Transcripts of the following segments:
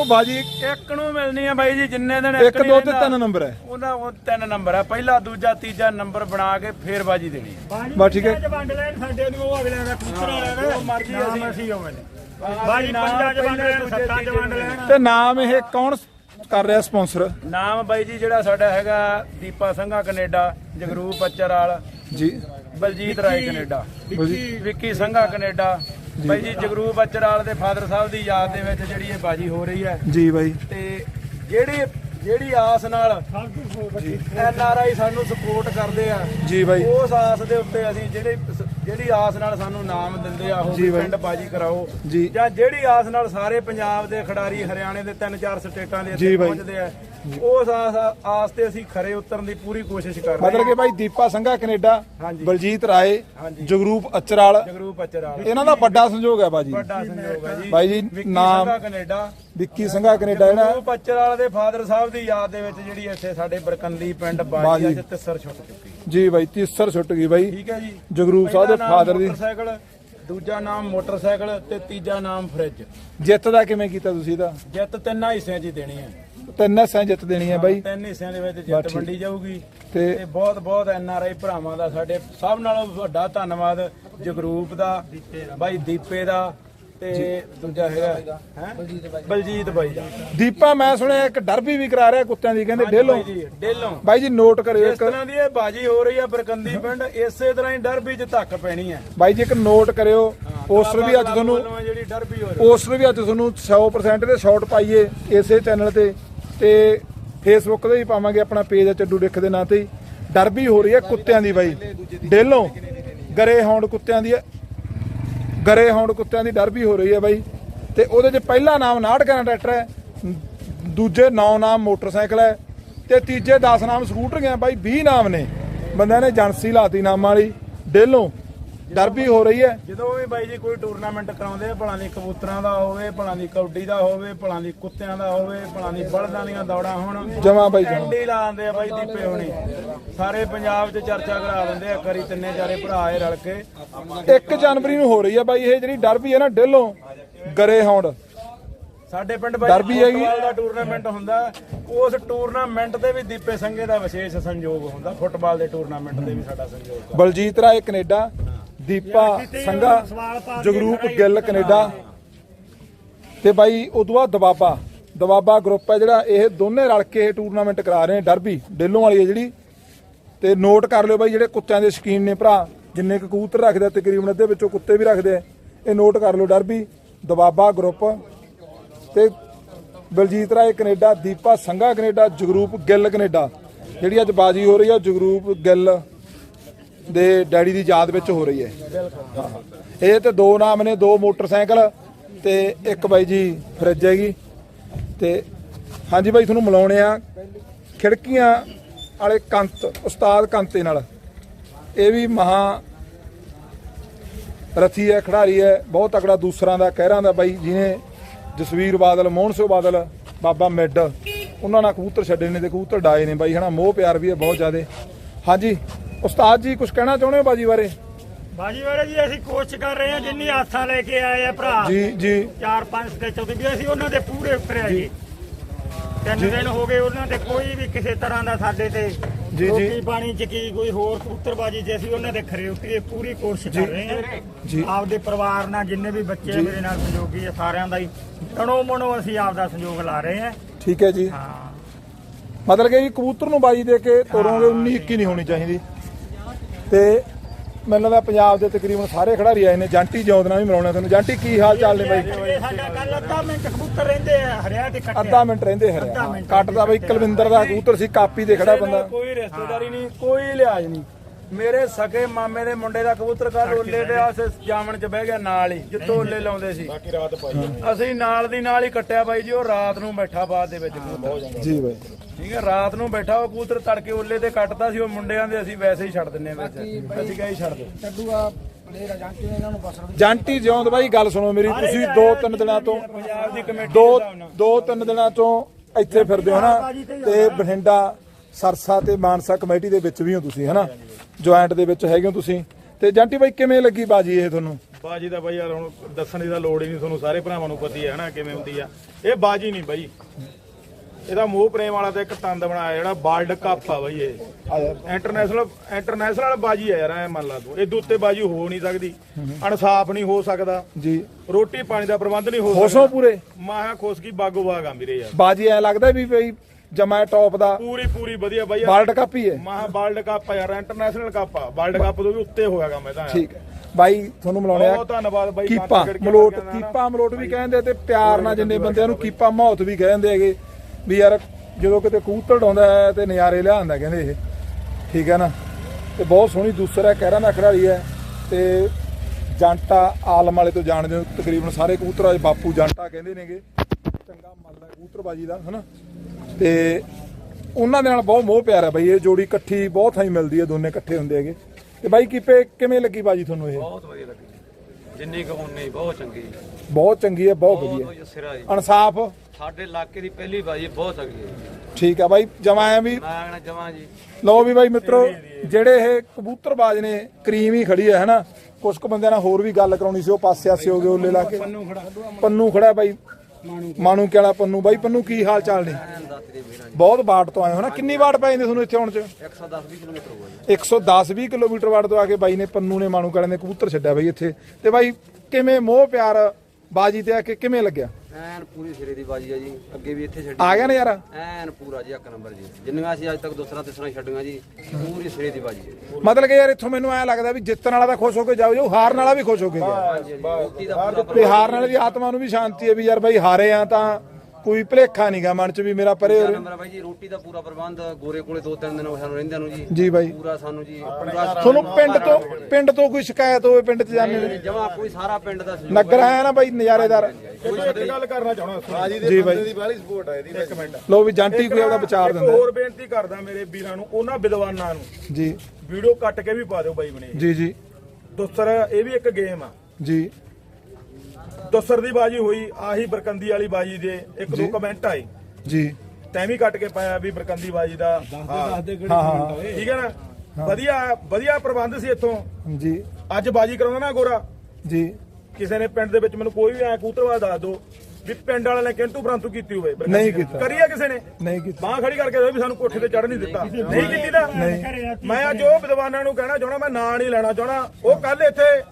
ਨੂੰ ਬਾਜੀ ਇੱਕ ਨੂੰ ਮਿਲਣੀ ਆ ਬਾਈ ਜੀ ਜਿੰਨੇ ਦਿਨ ਇੱਕ ਦੋ ਤੇ ਤਿੰਨ ਨੰਬਰ ਹੈ। ਉਹਦਾ ਉਹ ਤਿੰਨ ਨੰਬਰ ਆ। ਪਹਿਲਾ ਦੂਜਾ ਤੀਜਾ ਨੰਬਰ ਬਣਾ ਕੇ ਫੇਰ ਬਾਜੀ ਦੇਣੀ ਬਸ ਠੀਕ ਹੈ। ਅੱਜ ਵੰਡ ਲੈਣ ਸਾਡੇ ਨੂੰ ਉਹ ਅਗਲੇ ਦਾ ਕਬੂਤਰ ਵਾਲਿਆਂ ਦਾ ਜੋ ਮਰਜ਼ੀ ਨਾਮ ਅਸੀਂ- ਅਸੀਂ ਹੋਵੇ ਬਾਜੀ ਪੰਜਾਂ ਚ ਵੰਡ ਲੈਣ ਸੱਤਾਂ ਚ ਵੰਡ ਲੈਣ। ਤੇ ਨਾਮ ਇਹ ਕੌਣ ਕਰ ਰਿਹਾ ਸਪਾਂਸਰ? ਨਾਮ ਬਾਈ ਜੀ ਜਿਹੜਾ ਸਾਡਾ ਹੈਗਾ ਦੀਪਾ ਸੰਘਾ ਕੈਨੇਡਾ ਜਗਰੂਪ ਬੱਚਰ ਵਾਲ। ਜੀ। ਬਲਜੀਤ ਰਾਏ ਕੈਨੇਡਾ। ਵਿੱਕੀ ਸੰਘਾ ਕੈਨੇਡਾ। ਬਾਈ ਜੀ ਜਗਰੂਪ ਬੱਚਰ ਵਾਲ ਦੇ ਫਾਦਰ ਸਾਹਿਬ ਦੀ ਯਾਦ ਦੇ ਵਿੱਚ ਜਿਹੜੀ ਇਹ ਬਾਜੀ ਹੋ ਰਹੀ ਹੈ। ਜੀ ਬਾਈ। ਤੇ ਜਿਹੜੀ ਜਿਹੜੀ ਆਸ ਨਾਲ ਐਨ ਆਰ ਆਈ ਸਾਨੂੰ ਸਪੋਰਟ ਕਰਦੇ ਆ ਜੀ ਬਾਈ। ਉਸ ਆਸ ਦੇ ਉੱਤੇ ਅਸੀਂ ਜਿਹੜੇ ਜਿਹੜੀ ਆਸ ਨਾਲ ਸਾਨੂੰ ਨਾਮ ਦਿੰਦੇ ਆ ਉਹ। ਪਿੰਡ ਬਾਜੀ ਕਰਾਓ। ਜੀ। ਜਾਂ ਜਿਹੜੀ ਆਸ ਨਾਲ ਸਾਰੇ ਪੰਜਾਬ ਦੇ ਖਿਡਾਰੀ ਹਰਿਆਣੇ ਦੇ ਤਿੰਨ ਚਾਰ ਸਟੇਟਾਂ ਦੇ ਇੱਥੇ। ਪਹੁੰਚਦੇ ਆ ਉਸ ਆਸ ਆਸ ਤੇ ਅਸੀਂ ਖਰੇ ਉਤਰਨ ਦੀ ਪੂਰੀ ਕੋਸ਼ਿਸ਼ ਕਰ ਰਹੇ ਮਤਲਬ ਕਿ ਬਾਈ ਦੀਪਾ ਸੰਘਾ ਕੈਨੇਡਾ ਹਾਂਜੀ। ਬਲਜੀਤ ਰਾਏ ਹਾਂਜੀ। ਜਗਰੂਪ ਅਚਰਾਲ। ਜਗਰੂਪ ਬੱਚਰ ਵਾਲ ਇਹਨਾਂ ਦਾ ਵੱਡਾ ਸੰਯੋਗ ਹੈ ਬਾਜੀ ਵੱਡਾ ਸੰਯੋਗ ਹੈ ਜੀ। ਬਾਈ ਜੀ, ਵਿੱਕੀ ਨਾਮ- ਸੰਘਾ ਕੈਨੇਡਾ। ਵਿੱਕੀ ਸੰਘਾ ਕੈਨੇਡਾ ਜਿਹੜਾ ਜਗਰੂਪ ਬੱਚਰ ਵਾਲ ਦੇ ਫਾਦਰ ਸਾਹਿਬ ਦੀ ਯਾਦ ਦੇ ਵਿੱਚ ਜਿਹੜੀ ਇੱਥੇ ਸਾਡੇ ਬਰਕੰਦੀ ਪਿੰਡ ਬਾਜੀ ਬਾਜੀ। ਅੱਜ ਤਿੱਸਰ ਛੁੱਟ ਚੁੱਕੀ ਜੀ ਬਾਈ ਤੀਸਰ ਛੁੱਟ ਗਈ ਬਾਈ ਠੀਕ ਹੈ ਜੀ। ਜਗਰੂਪ ਸਾਹਿਬ ਦੇ ਪਹਿਲਾ ਨਾਮ ਦੀ ਮੋਟਰਸਾਈਕਲ ਦੂਜਾ ਨਾਮ ਮੋਟਰਸਾਈਕਲ ਤੇ ਤੀਜਾ ਨਾਮ ਫ੍ਰਿਜ। ਜਿੱਤ ਦਾ ਕਿਵੇਂ ਕੀਤਾ ਤੁਸੀਂ ਇਹਦਾ? ਜਿੱਤ ਤਿੰਨਾਂ ਹਿੱਸਿਆਂ 'ਚ ਹੀ ਦੇਣੀ ਹੈ। ਤਿੰਨ ਹਿੱਸਿਆਂ 'ਚ ਜਿੱਤ ਦੇਣੀ ਹੈ ਬਾਈ। ਤਿੰਨ ਹਿੱਸਿਆਂ ਦੇ ਵਿੱਚ ਜਿੱਤ ਠੀਕ। ਵੰਡੀ ਜਾਊਗੀ। ਤੇ ਤੇ ਬਹੁਤ ਬਹੁਤ ਐਨ ਆਰ ਆਈ ਭਰਾਵਾਂ ਦਾ ਸਾਡੇ ਸਭ ਨਾਲੋਂ ਵੱਡਾ ਧੰਨਵਾਦ ਜਗਰੂਪ ਦਾ ਬਾਈ ਦੀਪੇ ਦਾ ਤੇ ਦੂਜਾ ਹੈਗਾ ਹੈ? ਬਲਜੀਤ ਬਾਈ ਦਾ। ਦੀਪਾ ਮੈਂ ਸੁਣਿਆ ਇੱਕ ਡਰਬੀ ਵੀ ਕਰਾ ਰਿਹਾ ਕੁੱਤਿਆਂ ਦੀ ਕਹਿੰਦੇ ਡੇਲੋਂ। ਬਾਈ ਜੀ ਡੇਲੋਂ। ਬਾਈ ਜੀ ਨੋਟ ਕਰਿਓ ਇਸ ਇੱਕ। ਤਰ੍ਹਾਂ ਦੀ ਇਹ ਬਾਜੀ ਹੋ ਰਹੀ ਹੈ ਬਰਕੰਦੀ ਪਿੰਡ ਇਸੇ ਤਰ੍ਹਾਂ ਹੀ ਡਰਬੀ 'ਚ ਧੱਕ ਪੈਣੀ ਹੈ। ਬਾਈ ਜੀ ਇੱਕ ਨੋਟ ਕਰਿਓ। ਪੋਸਟਰ ਵੀ ਅੱਜ ਤੁਹਾਨੂੰ ਵੱਲੋਂ ਜਿਹੜੀ ਡਰਬੀ ਹੋ ਰਹੀ ਪੋਸਟਰ ਵੀ ਅੱਜ ਤੁਹਾਨੂੰ 100% ਦੇ ਸ਼ਾਟ ਪਾਈਏ ਇਸੇ ਚੈਨਲ ਤੇ। ਤੇ ਫੇਸਬੁੱਕ ਤੇ ਵੀ ਪਾਵਾਂਗੇ ਆਪਣਾ ਪੇਜ ਹੈ ਚੱਡੂ ਡਿੱਖ ਦੇ ਨਾਂ ਤੇ ਹੀ। ਡਰਬੀ ਹੋ ਰਹੀ ਹੈ ਕੁੱਤਿਆਂ ਦੀ ਬਾਈ। ਡੇਲੋਂ, ਗਰੇ ਹੌਂਡ ਕੁੱਤਿਆਂ ਦੀ ਗਰੇ ਹੌਂਡ ਕੁੱਤਿਆਂ ਦੀ ਡਰ ਵੀ ਹੋ ਰਹੀ ਹੈ ਬਾਈ। ਤੇ ਉਹਦੇ 'ਚ ਪਹਿਲਾ ਨਾਮ ਨਾਟਕਾਂ ਦਾ ਟਰੈਕਟਰ ਹੈ। ਦੂਜੇ 9 ਨਾਮ ਮੋਟਰਸਾਈਕਲ ਹੈ। ਤੇ ਤੀਜੇ 10 ਨਾਮ ਸਕੂਟਰੀਆਂ ਬਾਈ। 20 ਨਾਮ ਨੇ। ਬੰਦਿਆਂ ਨੇ ਏਜੰਸੀ ਲਾਤੀ ਨਾਮਾਂ ਵਾਲੀ। ਡੇਲੋਂ ਡਰਬੀ ਹੋ ਰਹੀ ਹੈ। ਜਦੋਂ ਵੀ ਬਾਈ ਜੀ ਕੋਈ ਟੂਰਨਾਮੈਂਟ ਕਰਾਉਂਦੇ ਆ ਭਲਾਂ ਦੀ ਕਬੂਤਰਾਂ ਦਾ ਹੋਵੇ ਭਲਾਂ ਦੀ ਕਬੱਡੀ ਦਾ ਹੋਵੇ ਭਲਾਂ ਦੀ ਕੁੱਤਿਆਂ ਦਾ ਹੋਵੇ ਭਲਾਂ ਦੀ ਬਲਦਾਂ ਦੀਆਂ ਦੌੜਾਂ ਹੋਣ ਜਮਾਂ ਬਾਈ ਜਮਾਂ। ਐਂਡੀ ਲਾਉਂਦੇ ਆ ਬਾਈ ਦੀਪੇ ਹੋਣੀ। ਸਾਰੇ ਪੰਜਾਬ 'ਚ ਚਰਚਾ ਕਰਾ ਦਿੰਦੇ ਆ ਕਰੀ ਤਿੰਨੇ ਚਾਰੇ ਭਰਾ ਇਹ ਰਲ ਕੇ। 1 ਜਨਵਰੀ ਨੂੰ ਹੋ ਰਹੀ ਹੈ ਬਾਈ ਇਹ ਜਿਹੜੀ ਡਰਬੀ ਹੈ ਨਾ ਡੇਲੋਂ ਗਰੇ ਹੌਂਡ। ਸਾਡੇ ਪਿੰਡ ਬਾਈ ਡਰਬੀ ਹੈਗੀ। ਫੁੱਟਬਾਲ ਦਾ ਟੂਰਨਾਮੈਂਟ ਹੁੰਦਾ। ਉਸ ਟੂਰਨਾਮੈਂਟ ਤੇ ਵੀ ਦੀਪੇ ਸੰਘੇ ਦਾ ਵਿਸ਼ੇਸ਼ ਸੰਯੋਗ ਹੁੰਦਾ। ਫੁੱਟਬਾਲ ਦੇ ਟੂਰਨਾਮੈਂਟ ਤੇ ਵੀ ਸਾਡਾ ਸੰਯੋਗ ਬਲਜੀਤ ਰਾਏ ਕੈਨੇਡਾ। ਦੀਪਾ ਸੰਘਾ ਜਗਰੂਪ ਗਿੱਲ ਕੈਨੇਡਾ। ਤੇ ਬਾਈ ਉਦੋਂ ਬਾਅਦ ਦਬਾਬਾ। ਦਬਾਬਾ ਗਰੁੱਪ ਹੈ ਜਿਹੜਾ ਇਹ ਦੋਨੇ ਰਲ ਕੇ ਇਹ ਟੂਰਨਾਮੈਂਟ ਕਰਾ ਰਹੇ ਨੇ ਡਰਬੀ ਡੇਲੋਂ ਵਾਲੀ ਹੈ ਜਿਹੜੀ। ਤੇ ਨੋਟ ਕਰ ਲਿਓ ਬਾਈ ਜਿਹੜੇ ਕੁੱਤਿਆਂ ਦੇ ਸ਼ਕੀਨ ਨੇ ਭਰਾ ਜਿੰਨੇ ਕੁ ਕਬੂਤਰ ਰੱਖਦੇ ਤਕਰੀਬਨ ਅੱਧੇ ਵਿੱਚੋਂ ਕੁੱਤੇ ਵੀ ਰੱਖਦੇ ਆ। ਇਹ ਨੋਟ ਕਰ ਲਿਓ ਡਰਬੀ ਦਬਾਬਾ ਗਰੁੱਪ ਤੇ Baljit Rai Canada Deepa Sangha Canada Jagroop Gill Canada. ਜਿਹੜੀ ਅੱਜ ਬਾਜੀ ਹੋ ਰਹੀ ਹੈ ਜਗਰੂਪ ਗਿੱਲ। ਦੇ ਡੈਡੀ ਦੀ ਯਾਦ ਵਿੱਚ ਹੋ ਰਹੀ ਹੈ। ਹਾਂ। ਇਹ ਤੇ ਦੋ ਨਾਮ ਨੇ, ਦੋ ਮੋਟਰਸਾਈਕਲ ਤੇ ਇੱਕ ਬਾਈ ਜੀ ਫਰਿੱਜ ਹੈਗੀ। ਤੇ ਹਾਂਜੀ ਬਾਈ, ਤੁਹਾਨੂੰ ਮਿਲਾਉਣੇ ਆ ਖਿੜਕੀਆਂ ਵਾਲੇ ਕੰਤ, ਉਸਤਾਦ ਕੰਤੇ ਨਾਲ। ਇਹ ਵੀ ਮਹਾ ਰਥੀ ਹੈ, ਖਿਡਾਰੀ ਹੈ, ਬਹੁਤ ਤਕੜਾ ਦੂਸਰਾਂ ਦਾ, ਕਹਿਰਾਂ ਦਾ ਬਾਈ ਜਿਹਨੇ ਜਸਵੀਰ ਬਾਦਲ, ਮੋਹਨ ਸਿੰਘ ਬਾਦਲ, ਬਾਬਾ ਮਿੱਡ। ਉਹਨਾਂ ਨਾਲ ਕਬੂਤਰ ਛੱਡੇ ਨੇ ਤੇ ਕਬੂਤਰ ਡਾਏ ਨੇ ਬਾਈ, ਹਨਾ, ਮੋਹ ਪਿਆਰ ਵੀ ਹੈ ਬਹੁਤ ਜ਼ਿਆਦੇ। ਹਾਂਜੀ ਉਸਤਾਦ ਜੀ ਕੁਝ ਕਹਿਣਾ ਚਾਹੁੰਦੇ ਹੋ ਬਾਜੀ ਬਾਰੇ? ਬਾਜੀ ਵਾਲੇ ਜੀ ਅਸੀਂ ਕੋਸ਼ਿਸ਼ ਕਰ ਰਹੇ ਹਾਂ ਜਿੰਨੀ ਆਸਾਂ ਲੈ ਕੇ ਆਏ ਆ ਭਰਾ। ਜੀ ਜੀ। ਚਾਰ ਪੰਜ ਤੇ ਚੌਥੀ ਵੀ ਅਸੀਂ ਉਹਨਾਂ ਦੇ ਪੂਰੇ ਉਤਰਿਆ ਜੀ। ਤਿੰਨ ਦਿਨ ਹੋ ਗਏ ਉਹਨਾਂ ਤੇ ਕੋਈ ਵੀ ਕਿਸੇ ਤਰ੍ਹਾਂ ਦਾ ਸਾਡੇ ਤੇ ਜੀ। ਰੋਟੀ ਪਾਣੀ ਚ ਕੀ ਕੋਈ ਹੋਰ ਕਬੂਤਰਬਾਜੀ ਚ ਅਸੀਂ ਉਹਨਾਂ ਦੇ ਖਰੇ ਉਤਰੀਏ ਪੂਰੀ ਕੋਸ਼ਿਸ਼ ਕਰ ਰਹੇ ਜੀ। ਹਾਂ ਆਪਦੇ ਪਰਿਵਾਰ ਨਾਲ ਜਿੰਨੇ ਵੀ ਬੱਚੇ ਮੇਰੇ ਨਾਲ ਸੰਯੋਗੀ ਆ ਸਾਰਿਆਂ ਦਾ ਹੀ। ਤਣੋ ਮਨੋ ਅਸੀਂ ਆਪਦਾ ਸੰਯੋਗ ਲਾ ਰਹੇ ਹਾਂ। ਠੀਕ ਹੈ ਜੀ। ਹਾਂ। ਮਤਲਬ ਕਿ ਜੀ ਕਬੂਤਰ ਨੂੰ ਬਾਜੀ ਦੇ ਕੇ ਤੋਰੋਗੇ 19 21 ਨਹੀਂ ਹੋਣੀ ਚਾਹੀਦੀ। ਤੇ ਮੈਨੂੰ ਲੱਗਦਾ ਪੰਜਾਬ ਦੇ ਤਕਰੀਬਨ ਸਾਰੇ ਖਿਡਾਰੀ ਆਏ ਨੇ। ਜਾਂਟੀ ਜੌਂਦ ਨਾਲ ਵੀ ਮਿਲਾਉਣਾ ਤੁਹਾਨੂੰ। ਜਾਂਟੀ ਕੀ ਹਾਲ ਚਾਲ ਨੇ ਬਾਈ? ਸਾਡਾ ਕੱਲ ਅੱਧਾ ਮਿੰਟ ਕਬੂਤਰ ਰਹਿੰਦੇ ਆ ਹਰਿਆ ਤੇ ਕੱਟਿਆ। ਅੱਧਾ ਮਿੰਟ ਰਹਿੰਦੇ ਹਰਿਆ। ਕੱਟਦਾ ਬਾਈ ਕੁਲਵਿੰਦਰ ਦਾ ਕਬੂਤਰ ਸੀ ਕਾਪੀ ਤੇ ਖੜਾ ਬੰਦਾ। ਕੋਈ ਰਿਸ਼ਤੇਦਾਰੀ ਨਹੀਂ ਕੋਈ ਲਿਹਾਜ਼ ਨਹੀਂ। ਮੇਰੇ ਸਕੇ ਮਾਮੇ ਦੇ ਮੁੰਡੇ ਦਾ ਕਬੂਤਰ ਕੱਲ ਓਲੇ ਦੇ ਆਸੇ ਜਾਮਣ ਚ ਬਹਿ ਗਿਆ ਨਾਲ ਹੀ ਜਿੱਥੋਂ ਓਲੇ ਲਾਉਂਦੇ ਸੀ। ਬਾਕੀ ਰਾਤ ਪਾਈ ਅਸੀਂ ਨਾਲ ਦੀ ਨਾਲ ਹੀ ਕੱਟਿਆ ਬਾਈ ਜੀ ਉਹ ਰਾਤ ਨੂੰ ਬੈਠਾ ਬਾਅਦ ਦੇ ਵਿੱਚ ਕਬੂਤਰ। ਜੀ ਬਾਈ। ਠੀਕ ਹੈ ਰਾਤ ਨੂੰ ਬੈਠਾ ਉਹ ਕਬੂਤਰ ਤੜਕੇ ਓਲੇ ਤੇ ਕੱਟਦਾ ਸੀ ਉਹ ਮੁੰਡਿਆਂ ਦੇ ਅਸੀਂ ਵੈਸੇ ਹੀ ਛੱਡ ਦਿੰਨੇ ਵਿੱਚ। ਅਸੀਂ ਕਹੇ ਛੱਡ ਦੇ ਜਾਂਟੀ ਜੌਂਦ ਬਾਈ ਗੱਲ ਸੁਣੋ ਮੇਰੀ ਤੁਸੀਂ ਦੋ ਤਿੰਨ ਦਿਨਾਂ ਤੋਂ ਪੰਜਾਬ ਦੀ ਕਮੇਟੀ ਦੋ ਦੇ ਹਿਸਾਬ ਨਾਲ। ਦੋ ਤਿੰਨ ਦਿਨਾਂ ਤੋਂ ਇੱਥੇ ਫਿਰਦੇ ਹੋ ਨਾ ਤੇ ਬਠਿੰਡਾ ਸਰਸਾ ਤੇ ਮਾਨਸਾ ਕਮੇਟੀ ਦੇ ਵਿੱਚ ਵੀ ਹੋ ਤੁਸੀਂ ਹਨਾ? ਜੁਆਇੰਟ ਦੇ ਵਿੱਚ ਹੈਗੇ ਹੋ ਤੁਸੀਂ। ਤੇ ਜਾਂਟੀ ਬਾਈ ਕਿਵੇਂ ਲੱਗੀ ਬਾਜੀ ਇਹ ਤੁਹਾਨੂੰ? ਬਾਜੀ ਦਾ ਬਾਈ ਯਾਰ ਹੁਣ ਦੱਸਣ ਦੀ ਤਾਂ ਲੋੜ ਹੀ ਨਹੀਂ ਤੁਹਾਨੂੰ ਸਾਰੇ ਭਰਾਵਾਂ ਨੂੰ ਪਤਾ ਹੀ ਹੈ ਨਾ ਕਿਵੇਂ ਹੁੰਦੀ ਆ। ਇਹ ਬਾਜੀ ਨਹੀਂ ਬਾਈ। ਇਹਦਾ ਮੋਹ ਪ੍ਰੇਮ ਵਾਲਾ ਤੇ ਇੱਕ ਤੰਦ ਬਣਾਇਆ ਜਿਹੜਾ ਵਰਲਡ ਕੱਪ ਆ ਬਾਈ ਇਹ। ਇੰਟਰਨੈਸ਼ਨਲ ਇੰਟਰਨੈਸ਼ਨਲ ਬਾਜੀ ਆ ਯਾਰ ਐ ਮੰਨ ਲਾ ਤੂੰ। ਇਹਦੇ ਉੱਤੇ ਬਾਜੀ ਹੋ ਨਹੀਂ ਸਕਦੀ। ਅਨਸਾਫ ਨਹੀਂ ਹੋ ਸਕਦਾ। ਜੀ। ਰੋਟੀ ਪਾਣੀ ਦਾ ਪ੍ਰਬੰਧ ਨਹੀਂ ਹੋ ਖੁਸ਼ ਹੋ ਪੂਰੇ? ਮਾਹਾ ਖੁਸ਼ਕੀ ਬਾਗੋ ਬਾਗ ਆ ਵੀਰੇ ਯਾਰ। ਬਾਜੀ ਐ ਲੱਗਦਾ ਵੀ ਬਈ ਜਮਾ ਟੌਪ ਦਾ। ਪੂਰੀ ਪੂਰੀ ਵਧੀਆ ਬਾਈ। ਵਰਲਡ ਕੱਪ ਹੀ ਹੈ। ਮਾਹਾ ਵਰਲਡ ਕੱਪ ਆ ਯਾਰ ਇੰਟਰਨੈਸ਼ਨਲ ਕੱਪ ਆ। ਵਰਲਡ ਕੱਪ ਤੋਂ ਵੀ ਉੱਤੇ ਹੋਇਆਗਾ ਮੈਂ ਤਾਂ। ਠੀਕ ਹੈ। ਬਾਈ ਤੁਹਾਨੂੰ ਮਿਲਾਉਣੇ ਆ ਬਹੁਤ ਧੰਨਵਾਦ ਬਾਈ ਕੀਪਾ ਮਲੋਟ ਦਾ। ਕੀਪਾ ਮਲੋਟ ਵੀ ਕਹਿੰਦੇ ਤੇ ਪਿਆਰ ਨਾਲ ਜਿੰਨੇ ਬੰਦਿਆਂ ਨੂੰ ਕੀਪਾ ਮੌਤ ਵੀ ਕਹਿੰਦੇ ਹੈਗੇ। ਵੀ ਯਾਰ ਜਦੋਂ ਕਿਤੇ ਕਬੂਤਰ ਡਾਉਂਦਾ ਹੈ ਤੇ ਨਜ਼ਾਰੇ ਲਿਆਉਂਦਾ ਕਹਿੰਦੇ ਇਹ। ਠੀਕ ਹੈ ਨਾ? ਤੇ ਬਹੁਤ ਸੋਹਣੀ ਦੂਸਰਾ ਕਹਿਰਾਂ ਦਾ ਖਿਡਾਰੀ ਹੈ। ਤੇ ਜੰਟਾ ਆਲਮ ਵਾਲੇ ਤੋਂ ਜਾਣਦੇ ਹੋ ਤਕਰੀਬਨ ਸਾਰੇ ਕਬੂਤਰਾਂ 'ਚ ਬਾਪੂ ਜੰਟਾ ਕਹਿੰਦੇ ਨੇਗੇ। ਚੰਗਾ ਮੱਲ ਹੈ ਕਬੂਤਰਬਾਜੀ ਦਾ ਹਨਾ? ਤੇ ਉਹਨਾਂ ਦੇ ਨਾਲ ਬਹੁਤ ਮੋਹ ਪਿਆਰ ਹੈ ਬਈ ਇਹ ਜੋੜੀ ਇਕੱਠੀ ਬਹੁਤ ਥਾਈ ਮਿਲਦੀ ਹੈ ਦੋਨੇ ਇਕੱਠੇ ਹੁੰਦੇ ਹੈਗੇ। ਤੇ ਬਾਈ ਕੀਪੇ ਕਿਵੇਂ ਲੱਗੀ ਬਾਜੀ ਤੁਹਾਨੂੰ ਇਹ? ਬਹੁਤ ਵਧੀਆ ਲੱਗੀ। ਜਿੰਨੀ ਕੁ ਉਨੀ ਬਹੁਤ ਚੰਗੀ। ਬਹੁਤ ਚੰਗੀ ਹੈ ਬਹੁਤ ਬਹੁਤ ਵਧੀਆ। ਵਧੀਆ ਸਿਰਾ ਜੀ। ਇਨਸਾਫ ਸਾਡੇ ਇਲਾਕੇ ਦੀ ਪਹਿਲੀ ਬਾਜੀ ਬਹੁਤ ਚੰਗੀ ਹੈ ਠੀਕ ਆ ਬਾਈ ਜਮਾ ਐ ਵੀ ਮੈਂ ਆਖਣਾ ਜਮਾ ਜੀ। ਲਓ ਵੀ ਬਾਈ ਮਿੱਤਰੋ ਜਿਹੜੇ ਇਹ ਕਬੂਤਰਬਾਜ਼ ਨੇ ਕਰੀਮ ਹੀ ਖੜੀ ਹੈ ਹਨਾ? ਕੁਝ ਕੁ ਬੰਦਿਆਂ ਨਾਲ ਹੋਰ ਵੀ ਗੱਲ ਕਰਾਉਣੀ ਸੀ ਉਹ ਪਾਸੇ ਆਸੇ ਹੋ ਗਏ ਉਹਲੇ ਲਾ ਕੇ। ਪੰਨੂ ਖੜਾ ਬਾਈ। ਮਾਣੂ ਕਿਹੜਾ ਪੰਨੂ। ਬਾਈ ਪੰਨੂ ਕੀ ਹਾਲ ਚਾਲ ਨੇ? ਬਹੁਤ ਬਾਟ ਤੋਂ ਆਏ ਹੋ ਨਾ। ਕਿੰਨੀ ਬਾਟ ਪੈ ਜਾਂਦੀ ਤੁਹਾਨੂੰ ਇੱਥੇ ਆਉਣ ਚ? 110 20 ਕਿਲੋਮੀਟਰ ਜੀ। 110 20 ਕਿਲੋਮੀਟਰ ਬਾਟ ਤੋਂ ਆ ਕੇ ਬਾਈ ਨੇ ਪੰਨੂ ਨੇ ਮਾਣੂ ਕਾਲੇ ਨੇ ਕਬੂਤਰ ਛੱਡਿਆ ਬਾਈ ਇੱਥੇ। ਤੇ ਬਾਈ ਕਿਵੇਂ ਮੋਹ ਪਿਆਰ ਬਾਜੀ ਤੇ ਆ ਕੇ ਕਿਵੇਂ ਲੱਗਿਆ? ਐਨ ਪੂਰੀ ਸਿਰੇ ਦੀ ਬਾਜੀ ਆ ਜੀ। ਅੱਗੇ ਵੀ ਇੱਥੇ ਛੱਡੀ ਆ ਗਿਆ ਨਾ ਯਾਰ? ਐਨ ਪੂਰਾ ਜੀ ਇੱਕ ਨੰਬਰ ਜੀ। ਜਿੰਨੀਆਂ ਅਸੀਂ ਅੱਜ ਤੱਕ ਦੂਸਰਾ ਤੀਸਰਾ ਛੱਡੀਆਂ ਜੀ ਪੂਰੀ ਸਿਰੇ ਦੀ ਬਾਜੀ ਮਤਲਬ ਕਿ ਯਾਰ ਇੱਥੋਂ ਮੈਨੂੰ ਐ ਲੱਗਦਾ ਵੀ ਜਿੱਤਣ ਵਾਲਾ ਤਾਂ ਖੁਸ਼ ਹੋ ਕੇ ਜਾਓ ਜੋ ਹਾਰਨ ਵਾਲਾ ਵੀ ਖੁਸ਼ ਹੋ ਕੇ ਗਿਆ। ਹਾਂਜੀ ਰੋਟੀ ਦਾ ਪੂਰਾ ਤੇ ਹਾਰਨ ਵਾਲੇ ਦੀ ਆਤਮਾ ਨੂੰ ਵੀ ਸ਼ਾਂਤੀ ਹੈ ਵੀ ਯਾਰ ਬਾਈ ਹਾਰੇ ਆ ਤਾਂ ਕੋਈ ਭਲੇਖਾ ਨਹੀਂਗਾ ਮਨ ਚ ਵੀ ਮੇਰਾ ਪਰੇ ਹੋ ਨੰਬਰ ਆ ਬਾਈ ਜੀ ਰੋਟੀ ਦਾ ਪੂਰਾ ਪ੍ਰਬੰਧ ਗੋਰੇ ਕੋਲੇ ਦੋ ਤਿੰਨ ਦਿਨ ਹੋ ਸਾਨੂੰ ਰਹਿੰਦਿਆਂ ਨੂੰ ਜੀ। ਜੀ ਬਾਈ। ਪੂਰਾ ਸਾਨੂੰ ਜੀ ਤੁਹਾਨੂੰ ਪਿੰਡ ਤੋਂ ਪਿੰਡ ਤੋਂ ਕੋਈ ਸ਼ਿਕਾਇਤ ਹੋਵੇ ਪਿੰਡ ਚ ਜਾਂਦੇ ਨੇ ਜਮਾ ਕੋਈ ਸਾਰਾ ਪਿੰਡ ਦਾ ਸਹਿਯੋਗ ਨਗਰ ਆਇਆ ਨਾ ਬਾਈ ਨਜ਼ਾਰੇਦਾਰ। ਇੱਕ ਗੱਲ ਕਰਨਾ ਚਾਹਣਾ ਜੀ ਬਾਈ। ਦੀ ਬਾਲੀ ਸਪੋਰਟ ਹੈ ਇਹਦੀ ਇੱਕ ਮਿੰਟ। ਲੋ ਵੀ ਜਾਂਟੀ ਕੋਈ ਆਪਦਾ ਵਿਚਾਰ ਦਿੰਦਾ। ਹੋਰ ਬੇਨਤੀ ਕਰਦਾ ਮੇਰੇ ਵੀਰਾਂ ਨੂੰ ਉਹਨਾਂ ਵਿਦਵਾਨਾਂ ਨੂੰ। ਜੀ। ਵੀਡੀਓ ਕੱਟ ਕੇ ਵੀ ਪਾ ਦਿਓ ਬਾਈ ਬਣੇ। ਜੀ ਜੀ। ਦੁਸਰ ਇਹ ਵੀ ਇੱਕ ਗੇਮ ਆ। ਜੀ। ਦੁਸਰ ਦੀ ਬਾਜੀ ਹੋਈ ਆਹੀ ਬਰਕੰਦੀ ਵਾਲੀ ਬਾਜੀ ਦੇ ਇੱਕ ਦੋ ਕਮੈਂਟ ਆਏ। ਜੀ। ਤੈਂ ਵੀ ਕੱਟ ਕੇ ਪਾਇਆ ਵੀ ਬਰਕੰਦੀ ਬਾਜੀ ਦਾ। ਹਾਂ। ਹਾਂ ਹਾਂ। ਠੀਕ ਹੈ ਨਾ? ਵਧੀਆ ਵਧੀਆ ਪ੍ਰਬੰਧ ਸੀ ਇੱਥੋਂ। ਜੀ। ਅੱਜ ਬਾਜੀ ਕਰਾਉਂਦਾ ਨਾ ਗੋਰਾ। ਜੀ। ਕਿਸੇ ਨੇ ਪਿੰਡ ਦੇ ਵਿੱਚ ਮੈਨੂੰ ਕੋਈ ਵੀ ਐ ਕੂਤਰਵਾ ਦੱਸ ਦੋ ਵੀ ਪਿੰਡ ਵਾਲਿਆਂ ਨੇ ਕਿੰਤੂ ਪ੍ਰੰਤੂ ਕੀਤੀ ਹੋਵੇ ਨਹੀਂ। ਕੀਤਾ। ਕਰੀ ਆ ਕਿਸੇ ਨੇ? ਨਹੀਂ ਕੀਤਾ। ਬਾਹ ਖੜੀ ਕਰਕੇ ਦੱਸੋ ਵੀ ਸਾਨੂੰ ਕੋਠੇ ਤੇ ਚੜ ਨਹੀਂ ਦਿੱਤਾ। ਨਹੀਂ ਕੀਤੀ। ਤਾਂ? ਮੈਂ ਅੱਜ ਉਹ ਵਿਦਵਾਨਾਂ ਨੂੰ ਕਹਿਣਾ ਚਾਹਣਾ ਮੈਂ ਨਾਂ ਨਹੀਂ ਲੈਣਾ ਚਾਹਣਾ ਉਹ ਕੱਲ ਇੱਥੇ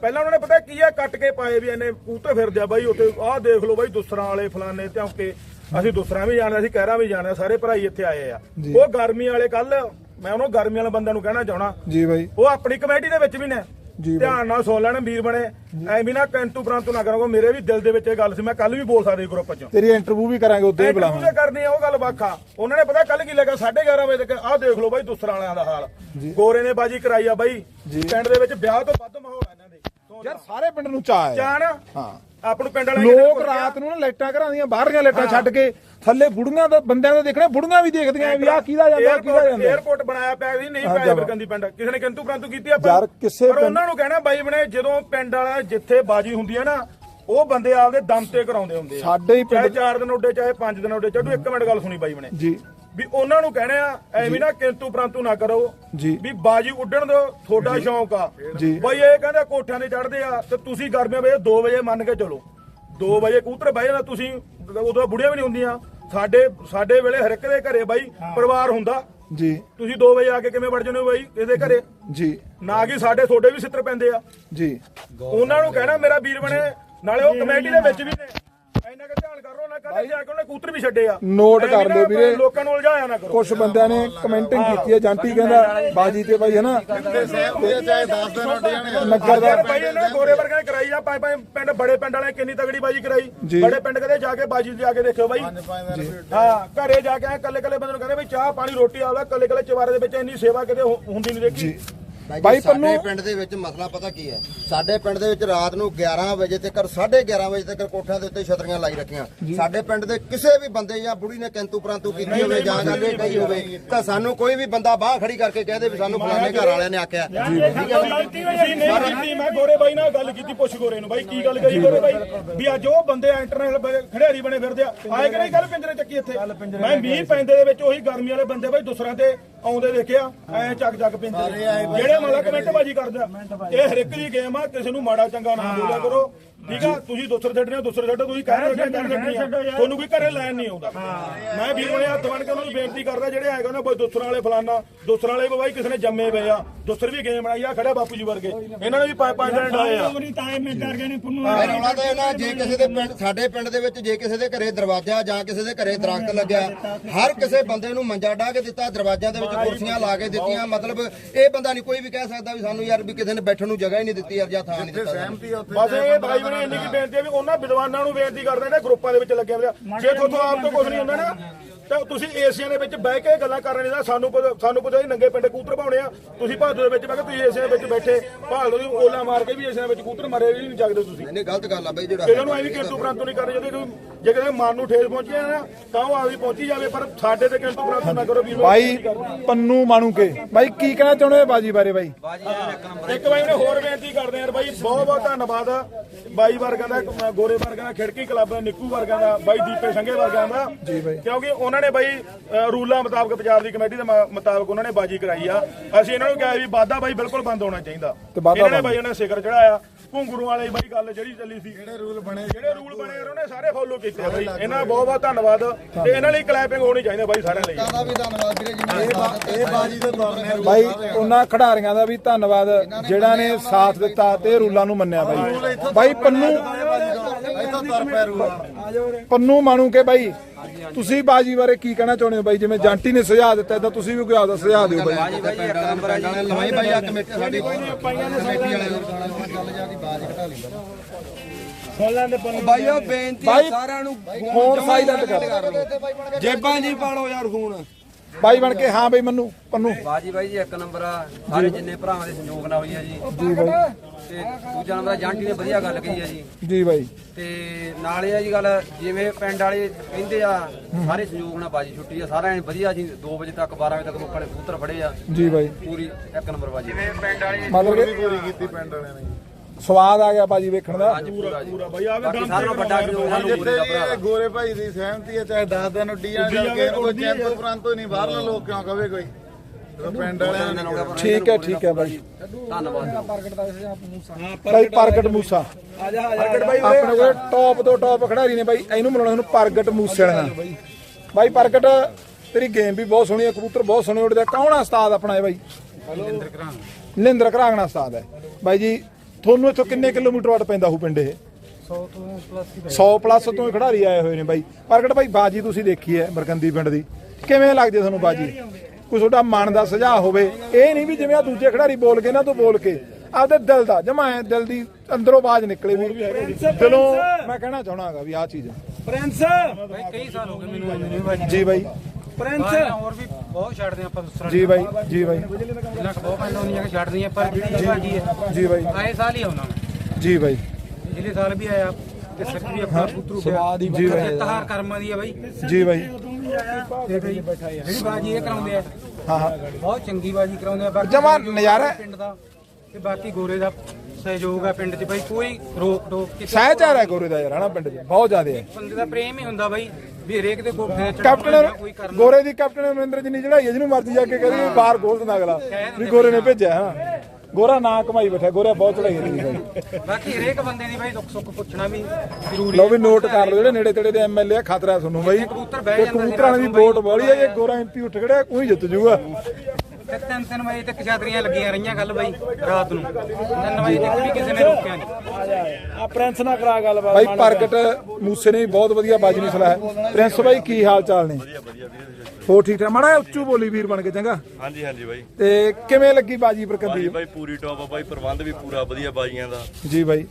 ਪਹਿਲਾਂ ਉਹਨਾਂ ਨੇ ਪਤਾ ਕੀ ਆ ਕੱਟ ਕੇ ਪਾਏ ਵੀ ਇਹਨੇ ਕੂਤੇ ਫਿਰਦੇ ਆ ਬਾਈ ਉੱਥੇ ਆਹ ਦੇਖ ਲਓ ਬਾਈ ਦੁਸਰਾਂ ਵਾਲੇ ਫਲਾਣੇ ਧੌਂਕੇ ਅਸੀਂ ਦੁਸਰਾਂ ਵੀ ਜਾਣਦੇ ਅਸੀਂ ਕਹਿਰਾ ਵੀ ਜਾਣਦੇ ਸਾਰੇ ਭਰਾਈ ਇੱਥੇ ਆਏ ਆ। ਉਹ ਗਰਮੀ ਵਾਲੇ ਕੱਲ ਮੈਂ ਉਹਨੂੰ ਗਰਮੀ ਵਾਲੇ ਬੰਦਿਆਂ ਨੂੰ ਕਹਿਣਾ ਚਾਹਣਾ ਜੀ ਬਾਈ। ਉਹ ਆਪਣੀ ਕਮੇਟੀ ਦੇ ਵਿੱਚ ਵੀ ਨੇ। ਧਿਆਨ ਨਾਲ ਸੁਣ ਲੈਣ ਵੀਰ ਬਣੇ। ਐਵੇਂ ਨਾ ਕੰਟੂ ਪ੍ਰੰਤੂ ਨਾ ਕਰੋਗੇ ਮੇਰੇ ਵੀ ਦਿਲ ਦੇ ਵਿੱਚ ਇਹ ਗੱਲ ਸੀ ਮੈਂ ਕੱਲ ਵੀ ਬੋਲ ਸਕਦਾ ਗਰੁੱਪ ਚ। ਤੇਰੀ ਇੰਟਰਵਿਊ ਵੀ ਕਰਾਂਗੇ ਉੱਤੇ ਹੀ ਇੰਟਰਵਿਊ ਬੁਲਾਵਾਂਗੇ। ਤੇ ਕਰਨੀ ਆ ਉਹ ਗੱਲ ਵੱਖਾ। ਉਹਨਾਂ ਨੇ ਪਤਾ ਕੱਲ ਕੀ ਲੱਗਾ 11:30 ਵਜੇ ਤੱਕ ਆਹ ਦੇਖ ਲਓ ਬਾਈ ਦੁਸਰਾ ਵਾਲਿਆਂ ਦਾ ਹਾਲ। ਗੋਰੇ ਨੇ ਬਾਜੀ ਕਰਾਈ ਆ ਬਾਈ। ਪਿੰਡ ਦੇ ਵਿੱਚ ਵਿਆਹ ਤੋਂ ਵੱਧ ਮਾਹੌਲ ਦੇ ਯਾਰ ਸਾਰੇ ਪਿੰਡ ਨੂੰ ਚਾਹ ਹੈ। ਜਾਣ ਹਾਂ। ਆਪ ਨੂੰ ਪਿੰਡ ਵਾਲਿਆਂ ਨੇ ਲੋਕ ਰਾਤ ਨੂੰ ਨਾ ਲਾਈਟਾਂ ਘਰਾਂ ਦੀਆਂ ਲਾਈਟਾਂ ਛੱਡ ਕੇ ਥੱਲੇ ਬੁੜੀਆਂ ਦਾ ਬੰਦਿਆਂ ਦਾ ਦੇਖਣਾ ਬੁੜੀਆਂ ਵੀ ਦੇਖਦੀਆਂ ਵੀ ਆਹ ਕਿਹਦਾ ਜਾਂਦਾ ਕਿਹਦਾ ਜਾਂਦਾ। 에어ਪੋਰਟ ਬਣਾਇਆ ਪਿਆ ਸੀ ਨਹੀਂ ਪਿਆ। ਬਰਕੰਦੀ ਪਿੰਡ। ਕਿਸੇ ਨੇ ਕਿੰਤੂ ਪ੍ਰੰਤੂ ਕੀਤੀ ਆਪਾਂ? ਯਾਰ, ਕਿਸੇ ਪਰ ਉਹਨਾਂ ਨੂੰ ਕਹਿਣਾ ਬਾਈ ਬਣੇ ਜਦੋਂ ਪਿੰਡ ਵਾਲਾ ਜਿੱਥੇ ਬਾਜੀ ਹੁੰਦੀ ਹੈ ਨਾ ਉਹ ਬੰਦੇ ਆਪਦੇ ਦਮ ਤੇ ਕਰਾਉਂਦੇ ਹੁੰਦੇ ਆ। ਸਾਡੇ ਹੀ ਪਿੰਡ- ਚਾਹੇ 4 ਦਿਨ ਉੱਡੇ ਚਾਹੇ 5 ਦਿਨ ਉੱਡੇ ਚੱਡੂ ਇੱਕ ਮਿੰਟ ਗੱਲ ਸੁਣੀ ਬਾਈ ਬਣੇ। ਜੀ। ਵੀ ਉਹਨਾਂ ਨੂੰ ਕਹਿਣਾ ਆ ਐਵੇਂ ਨਾ ਕਿੰਤੂ ਪ੍ਰੰਤੂ ਨਾ ਕਰੋ। ਜੀ। ਵੀ ਬਾਜੀ ਉੱਡਣ ਦਿਓ ਤੁਹਾਡਾ ਸ਼ੌਂਕ ਆ। ਜੀ। ਬਈ ਇਹ ਕਹਿੰਦੇ ਕੋਠਿਆਂ ਤੇ ਚੜਦੇ ਆ ਤੇ ਤੁਸੀਂ ਗਰਮੀਆਂ ਵੇ 2 ਵਜੇ ਮੰਨ ਕੇ ਚਲੋ। 2 ਵਜੇ ਕਬੂਤਰ ਬਹਿ ਜਾਂਦਾ ਤੁਸੀਂ ਉਦੋਂ ਬੁੜੀਆਂ ਵੀ ਨਹੀਂ ਹੁੰਦੀਆਂ। ਸਾਡੇ ਸਾਡੇ ਵੇਲੇ ਹਰ ਇੱਕ ਦੇ ਘਰੇ ਬਾਈ ਪਰਿਵਾਰ ਹੁੰਦਾ। ਜੀ। ਤੁਸੀਂ 2 ਵਜੇ ਆ ਕੇ ਕਿਵੇਂ ਵੜ ਜਾਂਦੇ ਹੋ ਬਾਈ ਇਹਦੇ ਘਰੇ? ਜੀ। ਨਾ ਕਿ ਸਾਡੇ ਤੁਹਾਡੇ ਵੀ ਸਿੱਤਰ ਪੈਂਦੇ ਆ। ਜੀ। ਉਹਨਾਂ ਨੂੰ ਕਹਿਣਾ ਮੇਰਾ ਵੀਰ ਬਣੇ ਨਾਲੇ ਉਹ ਕਮੇਟੀ ਦੇ ਵਿੱਚ ਵੀ ਨੇ। ਧਿਆਨ ਕਰੋ ਨਾ ਕਦੇ ਜਾ ਕੇ ਉਹਨੇ ਕੂਤਰ ਵੀ ਛੱਡੇ ਆ। ਨੋਟ ਕਰ ਲਿਓ ਵੀਰੇ। ਲੋਕਾਂ ਨੂੰ ਉਲਝਾਇਆ ਨਾ ਕਰੋ। ਕੁਝ ਬੰਦਿਆਂ ਨੇ ਕਮੈਂਟਿੰਗ ਕੀਤੀ ਹੈ ਜਾਂਟੀ ਕਹਿੰਦਾ ਬਾਜੀ ਤੇ ਬਾਈ ਹਨਾ? ਨਗਰ ਦਾ ਭਾਈ ਇਹਨਾਂ ਗੋਰੇ ਵਰਗਾ ਕਰਾਈ ਆ ਪੰਜ ਪੰਜ ਪਿੰਡ ਬੜੇ ਪਿੰਡ ਵਾਲੇ ਕਿੰਨੀ ਤਗੜੀ ਬਾਜੀ ਕਰਾਈ। ਬੜੇ ਪਿੰਡ ਕਦੇ ਜਾ ਕੇ ਬਾਜੀ ਜਾ ਕੇ ਦੇਖਿਓ ਬਾਈ। ਹਾਂ ਘਰੇ ਜਾ ਕੇ ਕੱਲੇ ਕੱਲੇ ਬੰਦੇ ਨੂੰ ਕਹਿੰਦੇ ਬਈ ਚਾਹ ਪਾਣੀ ਰੋਟੀ ਆਉਂਦਾ ਕੱਲੇ ਕੱਲੇ ਚਵਾਰੇ ਦੇ ਵਿੱਚ ਇੰਨੀ ਸੇਵਾ ਕਦੇ ਹੁ- ਹੁੰਦੀ ਨਹੀਂ ਦੇਖੀ। ਬਾਈ ਪੰਨੂ- ਸਾਡੇ ਪਿੰਡ ਦੇ ਵਿੱਚ ਮਸਲਾ ਪਤਾ ਕੀ ਹੈ? ਸਾਡੇ ਪਿੰਡ ਦੇ ਵਿੱਚ ਰਾਤ ਨੂੰ 11 ਵਜੇ ਤੱਕ 11:30 ਵਜੇ ਤੱਕ ਕੋਠਿਆਂ ਦੇ ਉੱਤੇ ਛਤਰੀਆਂ ਲਾਈ ਰੱਖੀਆਂ। ਸਾਡੇ ਪਿੰਡ ਦੇ ਕਿਸੇ ਵੀ ਬੰਦੇ ਜਾਂ ਬੁੜੀ ਨੇ ਕਿੰਤੂ ਪ੍ਰੰਤੂ ਕੀਤੀ ਹੋਵੇ ਜਾਂ ਗੱਲ ਇਹ ਕਹੀ ਹੋਵੇ ਤਾਂ ਸਾਨੂੰ ਕੋਈ ਵੀ ਬੰਦਾ ਬਾਹ ਖੜੀ ਕਰਕੇ ਕਹਦੇ ਵੀ ਸਾਨੂੰ ਫਲਾਣੇ ਘਰ ਵਾਲਿਆਂ ਨੇ ਆਖਿਆ। ਨਹੀਂ ਕੀਤੀ ਮੈਂ ਗੋਰੇ ਬਾਈ ਨਾਲ ਗੱਲ ਕੀਤੀ ਪੁੱਛ ਗੋਰੇ ਨੂੰ। ਬਾਈ ਕੀ ਗੱਲ ਕਰੀ ਗੋਰੇ ਬਾਈ? ਵੀ ਅੱਜ ਉਹ ਬੰਦੇ ਇੰਟਰਨੈਸ਼ਨਲ ਖਿਡਾਰੀ ਬਣੇ ਫਿਰਦੇ ਆ। ਆਏ ਕਿ ਨਹੀਂ ਕੱਲ ਪਿੰਜਰੇ ਚੱਕੀ ਇੱਥੇ? ਮੈਂ 20 ਪੈਂਦੇ ਦੇ ਵਿੱਚ ਉਹੀ ਗਰਮੀ ਵਾਲੇ ਬੰਦੇ ਬਾਈ ਦੂਸਰਾਂ ਤੇ ਆਉਂਦੇ ਦੇਖਿਆ ਐ ਚੱਕ ਚੱਕ ਪਿੰਦੇ। ਜਿਹੜੇ ਮਾਲਾ ਕਮੈਂਟ ਬਾਜੀ ਕਰਦਾ ਇਹ ਹਰ ਇੱਕ ਦੀ ਗੇਮ ਆ ਕਿਸੇ ਨੂੰ ਮਾੜਾ ਚੰਗਾ ਨਾ ਬੋਲਿਆ ਕਰੋ। ਠੀਕ ਆ? ਤੁਸੀਂ ਦੂਸਰੇ ਛੱਡਣੇ ਹੋ ਦੂਸਰੇ ਛੱਡੋ ਤੁਸੀਂ ਕਹਿ ਰਹੇ ਹੋ ਕਿ ਤੁਹਾਨੂੰ ਕੋਈ ਘਰੇ ਲੈਣ ਨਹੀਂ ਆਉਂਦਾ। ਮੈਂ ਵੀਰ ਬਣੇ ਹੱਥ ਬਣ ਕੇ ਉਹਨਾਂ ਨੂੰ ਬੇਨਤੀ ਕਰਦਾ ਜਿਹੜੇ ਆਏਗਾ ਨਾ ਬਈ ਦੂਸਰੇ ਵਾਲੇ ਫਲਾਨਾ ਦੂਸਰੇ ਵਾਲੇ ਬਾਈ ਕਿਸੇ ਨੇ ਜੰਮੇ ਪਏ ਆ। ਦੂਸਰੇ ਵੀ ਗੇਮ ਬਣਾਈ ਆ ਖੜਾ ਬਾਪੂ ਜੀ ਵਰਗੇ। ਇਹਨਾਂ ਨੇ ਵੀ ਪੰਜ ਪੰਜ ਜਣੇ ਡਾਏ ਆ। ਉਹਨੀ ਤਾਂ ਮੈਂ ਕਰ ਗਏ ਨੇ ਪੁੰਨੂ ਇਹ ਰੌਲਾ ਤਾਂ ਇਹ ਨਾ ਜੇ ਕਿਸੇ ਦੇ ਪਿੰਡ ਸਾਡੇ ਪਿੰਡ ਦੇ ਵਿੱਚ ਜੇ ਕਿਸੇ ਦੇ ਘਰੇ ਦਰਵਾਜ਼ਾ ਜਾਂ ਕਿਸੇ ਦੇ ਘਰੇ ਦਰਖਤ ਲੱਗਿਆ ਹਰ ਕਿਸੇ ਬੰਦੇ ਨੂੰ ਮੰਜਾ ਢਾ ਕੇ ਦਿੱਤਾ ਦਰਵਾਜ਼ਿਆਂ ਦੇ ਵਿੱਚ ਕੁਰਸੀਆਂ ਲਾ ਕੇ ਦਿੱਤੀਆਂ। ਮਤਲਬ ਇਹ ਬੰਦਾ ਨਹੀਂ ਕੋਈ ਵੀ ਕਹਿ ਸਕਦਾ ਵੀ ਸਾਨੂੰ ਯਾਰ ਵੀ ਕਿਸੇ ਨੇ ਬੈਠਣ ਨੂੰ ਜਗ੍ਹਾ ਹੀ ਨਹੀਂ ਦਿੱਤੀ ਯਾਰ ਜਾਂ ਥਾਂ ਨਹੀਂ ਦਿੱਤਾ। ਬਸ ਇਹ ਭਾਈ ਇੰਨੀ ਕੀ ਬੇਨਤੀ ਹੈ ਵੀ ਉਹਨਾਂ ਵਿਦਵਾਨਾਂ ਨੂੰ ਬੇਨਤੀ ਕਰਦੇ ਨੇ ਗਰੁੱਪਾਂ ਦੇ ਵਿੱਚ ਲੱਗੇ ਹੋਏ ਆ ਜੇ ਤੁਹਾਡੇ ਆਪ ਤੋਂ ਕੁਝ ਨਹੀਂ ਹੁੰਦਾ ਨਾ ਤਾਂ ਤੁਸੀਂ ਏਸੀਆਂ ਦੇ ਵਿੱਚ ਬਹਿ ਕੇ ਗੱਲਾਂ ਕਰ ਰਹੇ ਨੇ। ਸਾਨੂੰ ਕੁਝ ਸਾਨੂੰ ਕੁਝ ਇਹ ਨੰਗੇ ਪਿੰਡ ਕੂਤਰ ਪਾਉਣੇ ਆ। ਤੁਸੀਂ ਭਾਦੋ ਦੇ ਵਿੱਚ ਬਹਿ ਕੇ ਤੁਸੀਂ ਏਸੀਆਂ ਦੇ ਵਿੱਚ ਬੈਠੇ। ਭਾਲ ਦੋ ਓਲਾ ਮਾਰ ਕੇ ਵੀ ਏਸੀਆਂ ਦੇ ਵਿੱਚ ਕੂਤਰ ਮਾਰੇ ਵੀ ਨਹੀਂ ਜਗਦੇ ਤੁਸੀਂ। ਨਹੀਂ ਗਲਤ ਗੱਲ ਆ ਬਈ ਜਿਹੜਾ ਇਹਨਾਂ ਨੂੰ ਐਵੇਂ ਕਿੰਤੂ ਪ੍ਰੰਤੂ ਨਹੀਂ ਕਰਨੀ ਚਾਹੀਦੀ। ਕਿ ਜੇ ਕਿਸੇ ਮਨ ਨੂੰ ਠੇਸ ਪਹੁੰਚੇ ਨਾ ਤਾਂ ਉਹ ਆਪਦੀ ਪਹੁੰਚੀ ਜਾਵੇ ਪਰ ਸਾਡੇ ਤੇ ਕਿੰਤੂ ਪ੍ਰੰਤੂ ਨਾ ਕਰੋ ਵੀਰ। ਬਾਈ ਪੰਨੂ ਮਾਣੂ ਕੇ ਬਾਈ ਕੀ ਕਹਿਣਾ ਚਾਹੁੰਦੇ ਹੋ ਬਾਜੀ ਬਾਰੇ ਬਾਈ? ਇੱਕ ਨੰਬਰ ਇੱਕ ਵਾਰੀ ਨੇ ਹੋਰ ਬੇਨਤੀ ਕਰਦੇ ਯਾਰ ਬਾਈ ਬਹੁਤ ਬਹੁਤ ਧੰਨਵਾਦ ਬਾਈ ਵਰਗਾਂ ਦਾ ਗੋਰੇ ਵਰਗਾਂ ਦਾ ਖਿੜਕੀ ਕਲੱਬ ਨਿੱਕੂ ਵਰਗਾਂ ਦਾ ਬਾਈ ਦੀਪੇ ਸੰਘੇ ਵਰਗਾਂ ਦਾ। ਜੀ ਬਾਈ। ਕਿਉਂਕਿ ਉਹਨਾਂ ਨੇ ਬਾਈ ਰੂਲਾਂ ਮੁਤਾਬਕ ਪੰਜਾਬ ਦੀ ਕਮੇਟੀ ਦੇ ਮੁਤਾਬਕ ਉਹਨਾਂ ਨੇ ਬਾਜੀ ਕਰਾਈ ਆ। ਅਸੀਂ ਇਹਨਾਂ ਨੂੰ ਕਿਹਾ ਵੀ ਵਾਧਾ ਬਾਈ ਬਿਲਕੁਲ ਬੰਦ ਹੋਣਾ ਚਾਹੀਦਾ। ਇਹਨਾਂ ਨੇ ਬੰਦ। ਬਾਈ ਉਹਨਾਂ ਨੇ ਸਿਖਰ ਚੜਾਇਆ ਘੁੰਗਰੂ ਵਾਲੇ ਬਾਈ ਗੱਲ ਜਿਹੜੀ ਚੱਲੀ ਸੀ। ਜਿਹੜੇ ਰੂਲ ਬਣੇ ਜਿਹੜੇ ਰੂਲ ਬਣੇ ਉਹਨੇ ਸਾਰੇ ਫੋਲੋ ਕੀਤੇ ਬਾਈ। ਇਹਨਾਂ ਦਾ ਬਹੁਤ ਬਹੁਤ ਧੰਨਵਾਦ। ਤੇ ਇਹਨਾਂ ਲਈ ਕਲੈਪਿੰਗ ਹੋਣੀ ਚਾਹੀਦੀ ਬਾਈ ਸਾਰਿਆਂ ਲਈ। ਦਾ ਵੀ ਧੰਨਵਾਦ ਵੀਰੇ ਜੀ ਇਹ ਬਾਜੀ ਦੇ ਤੌਰ ਨੇ। ਬਾਈ ਉਹਨਾਂ ਖਿਡਾਰੀਆਂ ਦਾ ਵੀ ਧੰਨਵਾਦ ਜਿਹੜਾ ਨੇ ਸਾਥ ਦਿੱਤਾ ਤੇ ਰੂਲਾਂ ਨੂੰ ਮੰਨਿਆ ਬਾਈ। ਬਾਈ ਪੰਨੂ ਇੱਥੋਂ ਤੁਰ ਪੈ ਰੂਲ। ਪੰਨੂ ਮਾਣੂ ਕੇ ਬਾਈ। ਤੁਸੀਂ ਬਾਜੀ ਬਾਰੇ ਕੀ ਕਹਿਣਾ ਚਾਹੁੰਦੇ ਹੋ ਬਾਈ? ਜਿਵੇਂ ਜਾਂਟੀ ਨੇ ਸੁਝਾਅ ਦਿੱਤਾ ਤਾਂ ਤੁਸੀਂ ਵੀ ਕੋਈ ਆਪਦਾ ਸੁਝਾਅ ਦਿਓ ਬਾਈ। ਬਾਜੀ ਬਾਈ ਇੱਕ ਨੰਬਰ ਆ ਜੀ। ਲਵਾਈ ਬਾਈ ਆ ਕਮੇਟੀ ਸਾਡੀ ਕਮੇਟੀ ਵਾਲੇ ਨੂੰ ਚੱਲ ਜਾ ਕੇ ਬਾਜ ਘਟਾ ਲਈ ਬਾਈਓ ਬੇਨਤੀ ਬਾਈ ਸਾਰਿਆਂ ਨੂੰ ਫੋਨ ਸਾਈਲੈਂਟ ਕਰ। ਜੇਬਾਂ ਜੀ ਪਾਲੋ ਯਾਰ ਫੋਨ। ਬਾਈ ਬਣ ਕੇ ਹਾਂ ਬਾਈ ਮੰਨੂ ਪੰਨੂ। ਬਾਜੀ ਬਾਈ ਜੀ ਇੱਕ ਨੰਬਰ ਆ। ਸਾਰੇ ਜਿੰਨੇ ਭਰਾਵਾਂ ਦੇ ਸੰਯੋਗ ਨਾਲ ਹੋਈ ਆ ਜੀ। ਜੀ ਬਾਈ। ਤੇ ਦੂਜਾ ਨੰਬਰ ਆ ਜਾਂਟੀ ਨੇ ਵਧੀਆ ਗੱਲ ਕਹੀ ਆ ਜੀ। ਜੀ ਬਾਈ। ਤੇ ਨਾਲ ਇਹ ਆ ਜੀ ਗੱਲ ਜਿਵੇਂ ਪਿੰਡ ਵਾਲੇ ਕਹਿੰਦੇ ਆ ਸਾਰੇ ਸੰਯੋਗ ਨਾਲ ਬਾਜੀ ਛੁੱਟੀ ਆ। ਸਾਰਿਆਂ ਨੇ ਵਧੀਆ ਜੀ 2 ਵਜੇ ਤੱਕ 12 ਵਜੇ ਤੱਕ ਲੋਕਾਂ ਨੇ ਕਬੂਤਰ ਫੜੇ ਆ। ਜੀ ਬਾਈ। ਪੂਰੀ ਇੱਕ ਨੰਬਰ ਬਾਜੀ। ਜਿਵੇਂ ਪਿੰਡ ਵਾਲੇ ਮਤਲਬ ਪੂਰੀ ਕੀਤੀ ਪਿੰਡ ਵਾਲਿਆਂ ਨੇ। ਸਵਾਦ ਆ ਗਿਆ ਬਾਜੀ ਵੇਖਣ ਦਾ। ਹਾਂਜੀ ਪੂਰਾ ਜੀ ਪੂਰਾ। ਬਾਈ ਆਵੇ ਬਾਕੀ ਸਾਰਿਆਂ ਨਾਲੋਂ ਵੱਡਾ ਸੰਯੋਗ ਸਾਨੂੰ ਪੂਰੇ ਦਾ ਭਰਾ ਗੋਰੇ ਭਾਈ ਦੀ ਸਹਿਮਤੀ ਹੈ ਚਾਹੇ 10 ਦਿਨ ਉੱਡੀਆਂ ਜਾਂ ਕੇ ਕੋਈ ਚੈਂਪਰ ਪ੍ਰਾਂਤੋਂ ਨਹੀਂ ਬਾਹਰਲੇ ਲੋਕ ਕਿਉਂ ਕਵੇ ਕੋਈ? ਜਦੋਂ ਪਿੰਡ ਵਾਲਿਆਂ ਨੇ ਠੀਕ ਹੈ ਠੀਕ ਹੈ ਬਾਈ ਧੰਨਵਾਦ। ਪ੍ਰਗਟ ਮੂਸਾ। ਆਪਣੇ ਕੋਲ ਟੌਪ ਤੋਂ ਟੌਪ ਖਿਡਾਰੀ ਨੇ ਬਾਈ ਇਹਨੂੰ ਮਿਲਾਉਣਾ ਤੁਹਾਨੂੰ ਪ੍ਰਗਟ ਮੂਸੇ ਵਾਲਾ ਬਾਈ ਪ੍ਰਗਟ ਤੇਰੀ ਗੇਮ ਵੀ ਬਹੁਤ ਸੋਹਣੀ ਹੈ ਕਬੂਤਰ ਬਹੁਤ ਸੋਹਣੇ ਉੱਡਦੇ ਆ। ਕੌਣ ਆ ਉਸਤਾਦ ਆਪਣਾ ਇਹ ਕਰਾਂਗ ਲਿੰਦਰ ਕਰਾਂਗਣਾ ਉਸਤਾਦ ਹੈ। ਬਾਈ ਜੀ ਤੁਹਾਨੂੰ ਇੱਥੋਂ ਕਿੰਨੇ ਕਿਲੋਮੀਟਰ ਵਾਟ ਪੈਂਦਾ ਹੋਊ ਪਿੰਡ ਇਹ? 100 ਤੋਂ ਪਲੱਸ ਤੋਂ ਹੀ ਖਿਡਾਰੀ ਆਏ ਹੋਏ ਨੇ ਬਾਈ। ਪ੍ਰਗਟ ਬਾਈ ਬਾਜੀ ਤੁਸੀਂ ਦੇਖੀ ਹੈ ਬਰਕੰਦੀ ਪਿੰਡ ਦੀ। ਕਿਵੇਂ ਲੱਗਦੀ ਹੈ ਤੁਹਾਨੂੰ ਬਾਜੀ? ਕੋਈ ਤੁਹਾਡਾ ਮਨ ਦਾ ਸੁਝਾਅ ਹੋਵੇ। ਇਹ ਨਹੀਂ ਵੀ ਜਿਵੇਂ ਆ ਦੂਜੇ ਖਿਡਾਰੀ ਬੋਲ ਕੇ ਨਾ ਤੋਂ ਬੋਲ ਕੇ। ਆਪਦੇ ਦਿਲ ਦਾ ਜਮਾ ਐ ਦਿਲ ਦੀ ਅੰਦਰੋਂ ਆਵਾਜ਼ ਨਿਕਲੇ ਵੀ। ਦਿਲੋਂ ਮੈਂ ਕਹਿਣਾ ਚਾਹਣਾਗਾ ਵੀ ਆਹ ਚੀਜ਼ ਪ੍ਰਿੰਸ ਕਈ ਸਾਲ ਹੋ ਗਏ ਮੈਨੂੰ ਜੀ ਬਾਈ। ਪ੍ਰਿੰਸ ਹੋਰ ਵੀ ਬਹੁਤ ਛੱਡਦੇ ਆਪਾਂ ਦੂਸਰਾ ਜੀ ਬਾਈ ਜੀ ਬਾਈ। ਲੱਖ ਬਹੁਤ ਪੈਂਦਾ ਹੁੰਦੀਆਂ ਕਿ ਛੱਡਦੀ ਆ ਪਰ ਜਿਹੜੀ ਬਾਜੀ ਹੈ ਜੀ ਬਾਈ। ਆਏ ਸਾਲ ਹੀ ਆਉਣਾ ਜੀ ਬਾਈ। ਪਿਛਲੇ ਸਾਲ ਵੀ ਆਇਆ ਤੇ ਸੱਚ ਵੀ ਆਪਣਾ ਪੁੱਤਰੂ ਗਿਆ ਜੀ ਬਾਈ। ਤਹਾਰ ਕਰਮਾਂ ਦੀ ਆ ਬਾਈ। ਜੀ ਬਾਈ। ਜਿਹੜੀ ਬਾਜੀ ਇਹ ਕਰਾਉਂਦੇ ਆ ਹਾਂ ਹਾਂ। ਬਹੁਤ ਚੰਗੀ ਬਾਜੀ ਕਰਾਉਂਦੇ ਆ। ਬਾਕੀ ਜਮਾਂ ਨਜ਼ਾਰਾ। ਹੈ। ਪਿੰਡ ਦਾ ਤੇ ਬਾਕੀ ਗੋਰੇ ਦਾ ਸਹਿਯੋਗ ਆ ਪਿੰਡ 'ਚ ਬਾਈ। ਕੋਈ ਰੋਕ ਟੋਕ ਕਿਸੇ ਸਹਿਚਾਰ ਹੈ ਗੋਰੇ ਦਾ ਯਾਰ ਹਨਾ ਪਿੰਡ 'ਚ? ਬਹੁਤ ਜ਼ਿਆਦਾ ਹੈ। ਬੰਦੇ ਦਾ ਪ੍ਰੇਮ ਹੀ ਹੁੰਦਾ ਬਾਈ। ਵੀ ਹਰੇਕ ਦੇ ਕੋਠੇ ਤੇ ਕੈਪਟਨ ਗੋਰੇ ਦੀ ਕੈਪਟਨ ਅਮਰਿੰਦਰ ਜਿੰਨੀ ਚੜਾਈ ਹੈ ਜਿਹਨੂੰ ਮਰਜ਼ੀ ਜਾ ਕੇ ਕਰੀ ਬਾਹਰ ਗੋਲ ਦਿੰਦਾ ਅਗਲਾ ਵੀ ਗੋਰੇ ਨੇ ਭੇਜਿਆ ਹਾਂ। ਗੋਰਾ ਨਾ ਕਮਾਈ ਬੈਠਾ ਗੋਰਾ ਬਹੁਤ ਚੜਾਈ ਹੈ ਬਾਕੀ ਹਰੇਕ ਬੰਦੇ ਦੀ ਬਾਈ ਦੁੱਖ ਸੁੱਖ ਪੁੱਛਣਾ ਵੀ ਜ਼ਰੂਰੀ ਲਓ ਵੀ ਨੋਟ ਕਰ ਲਓ ਜਿਹੜੇ ਨੇੜੇ ਤੇੜੇ ਦੇ ਐਮਐਲਏ ਆ ਖਤਰਾ ਤੁਹਾਨੂੰ ਬਾਈ। ਕਬੂਤਰ ਬਹਿ ਜਾਂਦਾ ਕਬੂਤਰਾਂ ਦੀ ਵੋਟ ਬੋਲੀ ਹੈ ਜੇ ਗੋਰਾ ਐਮਪੀ ਉੱਠ ਖੜਿਆ ਕੋਈ ਜਿੱਤ ਜੂਗਾ। ਤੇ ਤਿੰਨ ਤਿੰਨ ਵਜੇ ਤੱਕ ਛਾਤਰੀਆਂ ਲੱਗੀਆਂ ਰਹੀਆਂ ਗੱਲ ਬਾਈ ਰਾਤ ਨੂੰ। ਤਿੰਨ ਵਜੇ ਤੱਕ ਵੀ ਕਿਸੇ ਨੇ ਰੋਕਿਆ ਨਹੀਂ। ਆ ਪ੍ਰਿੰਸ ਨਾਲ ਕਰਾ ਗੱਲਬਾਤ ਬਾਈ ਪ੍ਰਗਟ ਮੂਸੇ ਨੇ ਵੀ ਬਹੁਤ ਵਧੀਆ ਬਾਜੀ ਨੂੰ ਸਲਾਹ ਹੈ। ਪ੍ਰਿੰਸ ਬਾਈ ਕੀ ਹਾਲ ਚਾਲ ਨੇ? ਹੋ ਠੀਕ ਠਾਕ? ਮਾੜਾ ਉੱਚੂ ਬੋਲੀ ਵੀਰ ਬਣ ਕੇ ਚੰਗਾ। ਹਾਂਜੀ ਹਾਂਜੀ ਬਾਈ। ਤੇ ਕਿਵੇਂ ਲੱਗੀ ਬਾਜੀ ਪ੍ਰਕੰਦੀ ਬਾਈ ਪੂਰੀ ਟੌਪ ਆ ਬਾਈ ਪ੍ਰਬੰਧ ਵੀ ਪੂਰਾ ਵਧੀਆ ਬਾਜੀਆਂ ਦਾ। ਜੀ ਬਾਈ।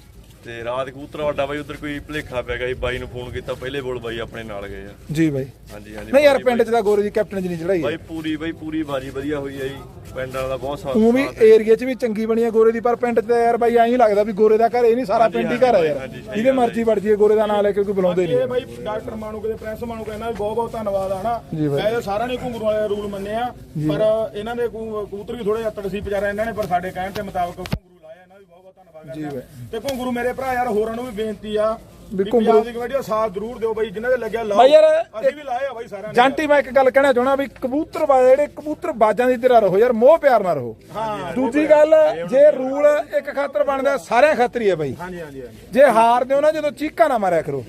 ਤੇ ਰਾਤ ਕਬੂਤਰ ਵੱਡਾ ਬਾਈ ਉਧਰ ਕੋਈ ਭਲੇਖਾ ਪੈ ਗਿਆ ਸੀ ਬਾਈ ਨੂੰ ਫੋਨ ਕੀਤਾ ਪਹਿਲੇ ਬੋਲ ਬਾਈ ਆਪਣੇ ਨਾਲ ਗਏ ਆ। ਜੀ ਬਾਈ। ਹਾਂਜੀ ਹਾਂਜੀ ਨਹੀਂ ਯਾਰ ਪਿੰਡ ਚ ਤਾਂ ਗੋਰੇ ਦੀ ਕੈਪਟਨ ਜੀ ਨਹੀਂ ਚੜਾਈ ਬਾਈ ਪੂਰੀ ਬਾਈ ਪੂਰੀ ਬਾਜੀ ਵਧੀਆ ਹੋਈ ਆ ਜੀ ਪਿੰਡ ਵਾਲਾ ਦਾ ਬਹੁਤ ਸਾਥ ਉਹ ਵੀ ਏਰੀਆ ਚ ਵੀ ਚੰਗੀ ਬਣੀ ਹੈ ਗੋਰੇ ਦੀ ਪਰ ਪਿੰਡ ਚ ਤਾਂ ਯਾਰ ਬਾਈ ਐਂ ਹੀ ਲੱਗਦਾ ਵੀ ਗੋਰੇ ਦਾ ਘਰ ਇਹ ਨਹੀਂ ਸਾਰਾ ਪਿੰਡ ਹੀ ਘਰ ਹੈ ਯਾਰ। ਜਿਹਦੇ ਮਰਜ਼ੀ ਵੜ ਜੀਏ ਗੋਰੇ ਦਾ ਨਾਂ ਲੈ ਕੇ ਕੋਈ ਬੁਲਾਉਂਦੇ ਇਹ ਨਹੀਂ। ਬਾਈ ਡਾਕਟਰ ਮਾਨੂ ਕੇ ਪ੍ਰਿੰਸ ਮਾਨੂ ਕਹਿੰਦਾ ਵੀ ਬਹੁਤ ਬਹੁਤ ਧੰਨਵਾਦ ਆ ਨਾ ਜੀ ਬਾਈ। ਇਹ ਸਾਰਿਆਂ ਨੇ ਘੁੰਗਰੂ ਵਾਲੇ ਰੂਲ ਮੰਨੇ ਆ ਪਰ ਇਹਨਾਂ ਦੇ ਕਬੂ- ਕਬੂਤਰ ਵੀ ਥੋੜੇ ਅੱਤੜ ਸੀ ਵਿਚਾਰਾ ਇਹਨਾਂ ਨੇ ਪਰ ਸਾਡੇ ਕਹਿਣ ਦੇ ਮੁਤਾਬਕ ਧੰਨਵਾਦ ਕਰਦੇ। ਤੇ ਘੁੰਗਰੂ ਮੇਰੇ ਭਰਾ ਯਾਰ ਹੋਰਾਂ ਨੂੰ ਵੀ ਬੇਨਤੀ ਆ ਵੀ ਵੀ ਘੁੰਗਰੂ ਪੰਜਾਬ ਦੀ ਕਮੇਟੀ ਦਾ ਸਾਥ ਜ਼ਰੂਰ ਦਿਓ ਬਾਈ ਜਿਨ੍ਹਾਂ ਦੇ ਲੱਗਿਆ ਲਾਓ। ਬਾਈ ਯਾਰ ਅਸੀਂ ਵੀ ਲਾਏ ਆ ਬਾਈ ਸਾਰਿਆਂ ਨੇ। ਜਾਂਟੀ ਮੈਂ ਇੱਕ ਗੱਲ ਕਹਿਣਾ ਚਾਹਣਾ ਵੀ ਕਬੂਤਰ ਬਾਜ ਜਿਹੜੇ ਕਬੂਤਰ ਬਾਜਾਂ ਦੀ ਤਰ੍ਹਾਂ ਰਹੋ ਯਾਰ ਮੋਹ ਪਿਆਰ ਨਾਲ ਰਹੋ। ਦੂਜੀ ਗੱਲ ਜੇ ਰੂਲ ਇੱਕ ਖਾਤਰ ਬਣਦਾ ਸਾਰਿਆਂ ਖਾਤਰ ਹੀ ਹੈ ਬਾਈ। ਹਾਂਜੀ ਹਾਂਜੀ ਹਾਂਜੀ। ਜੇ ਹਾਰਦੇ ਹੋ ਨਾ ਜਦੋਂ ਚੀਕਾਂ ਨਾ ਮਾਰਿਆ ਕਰੋ।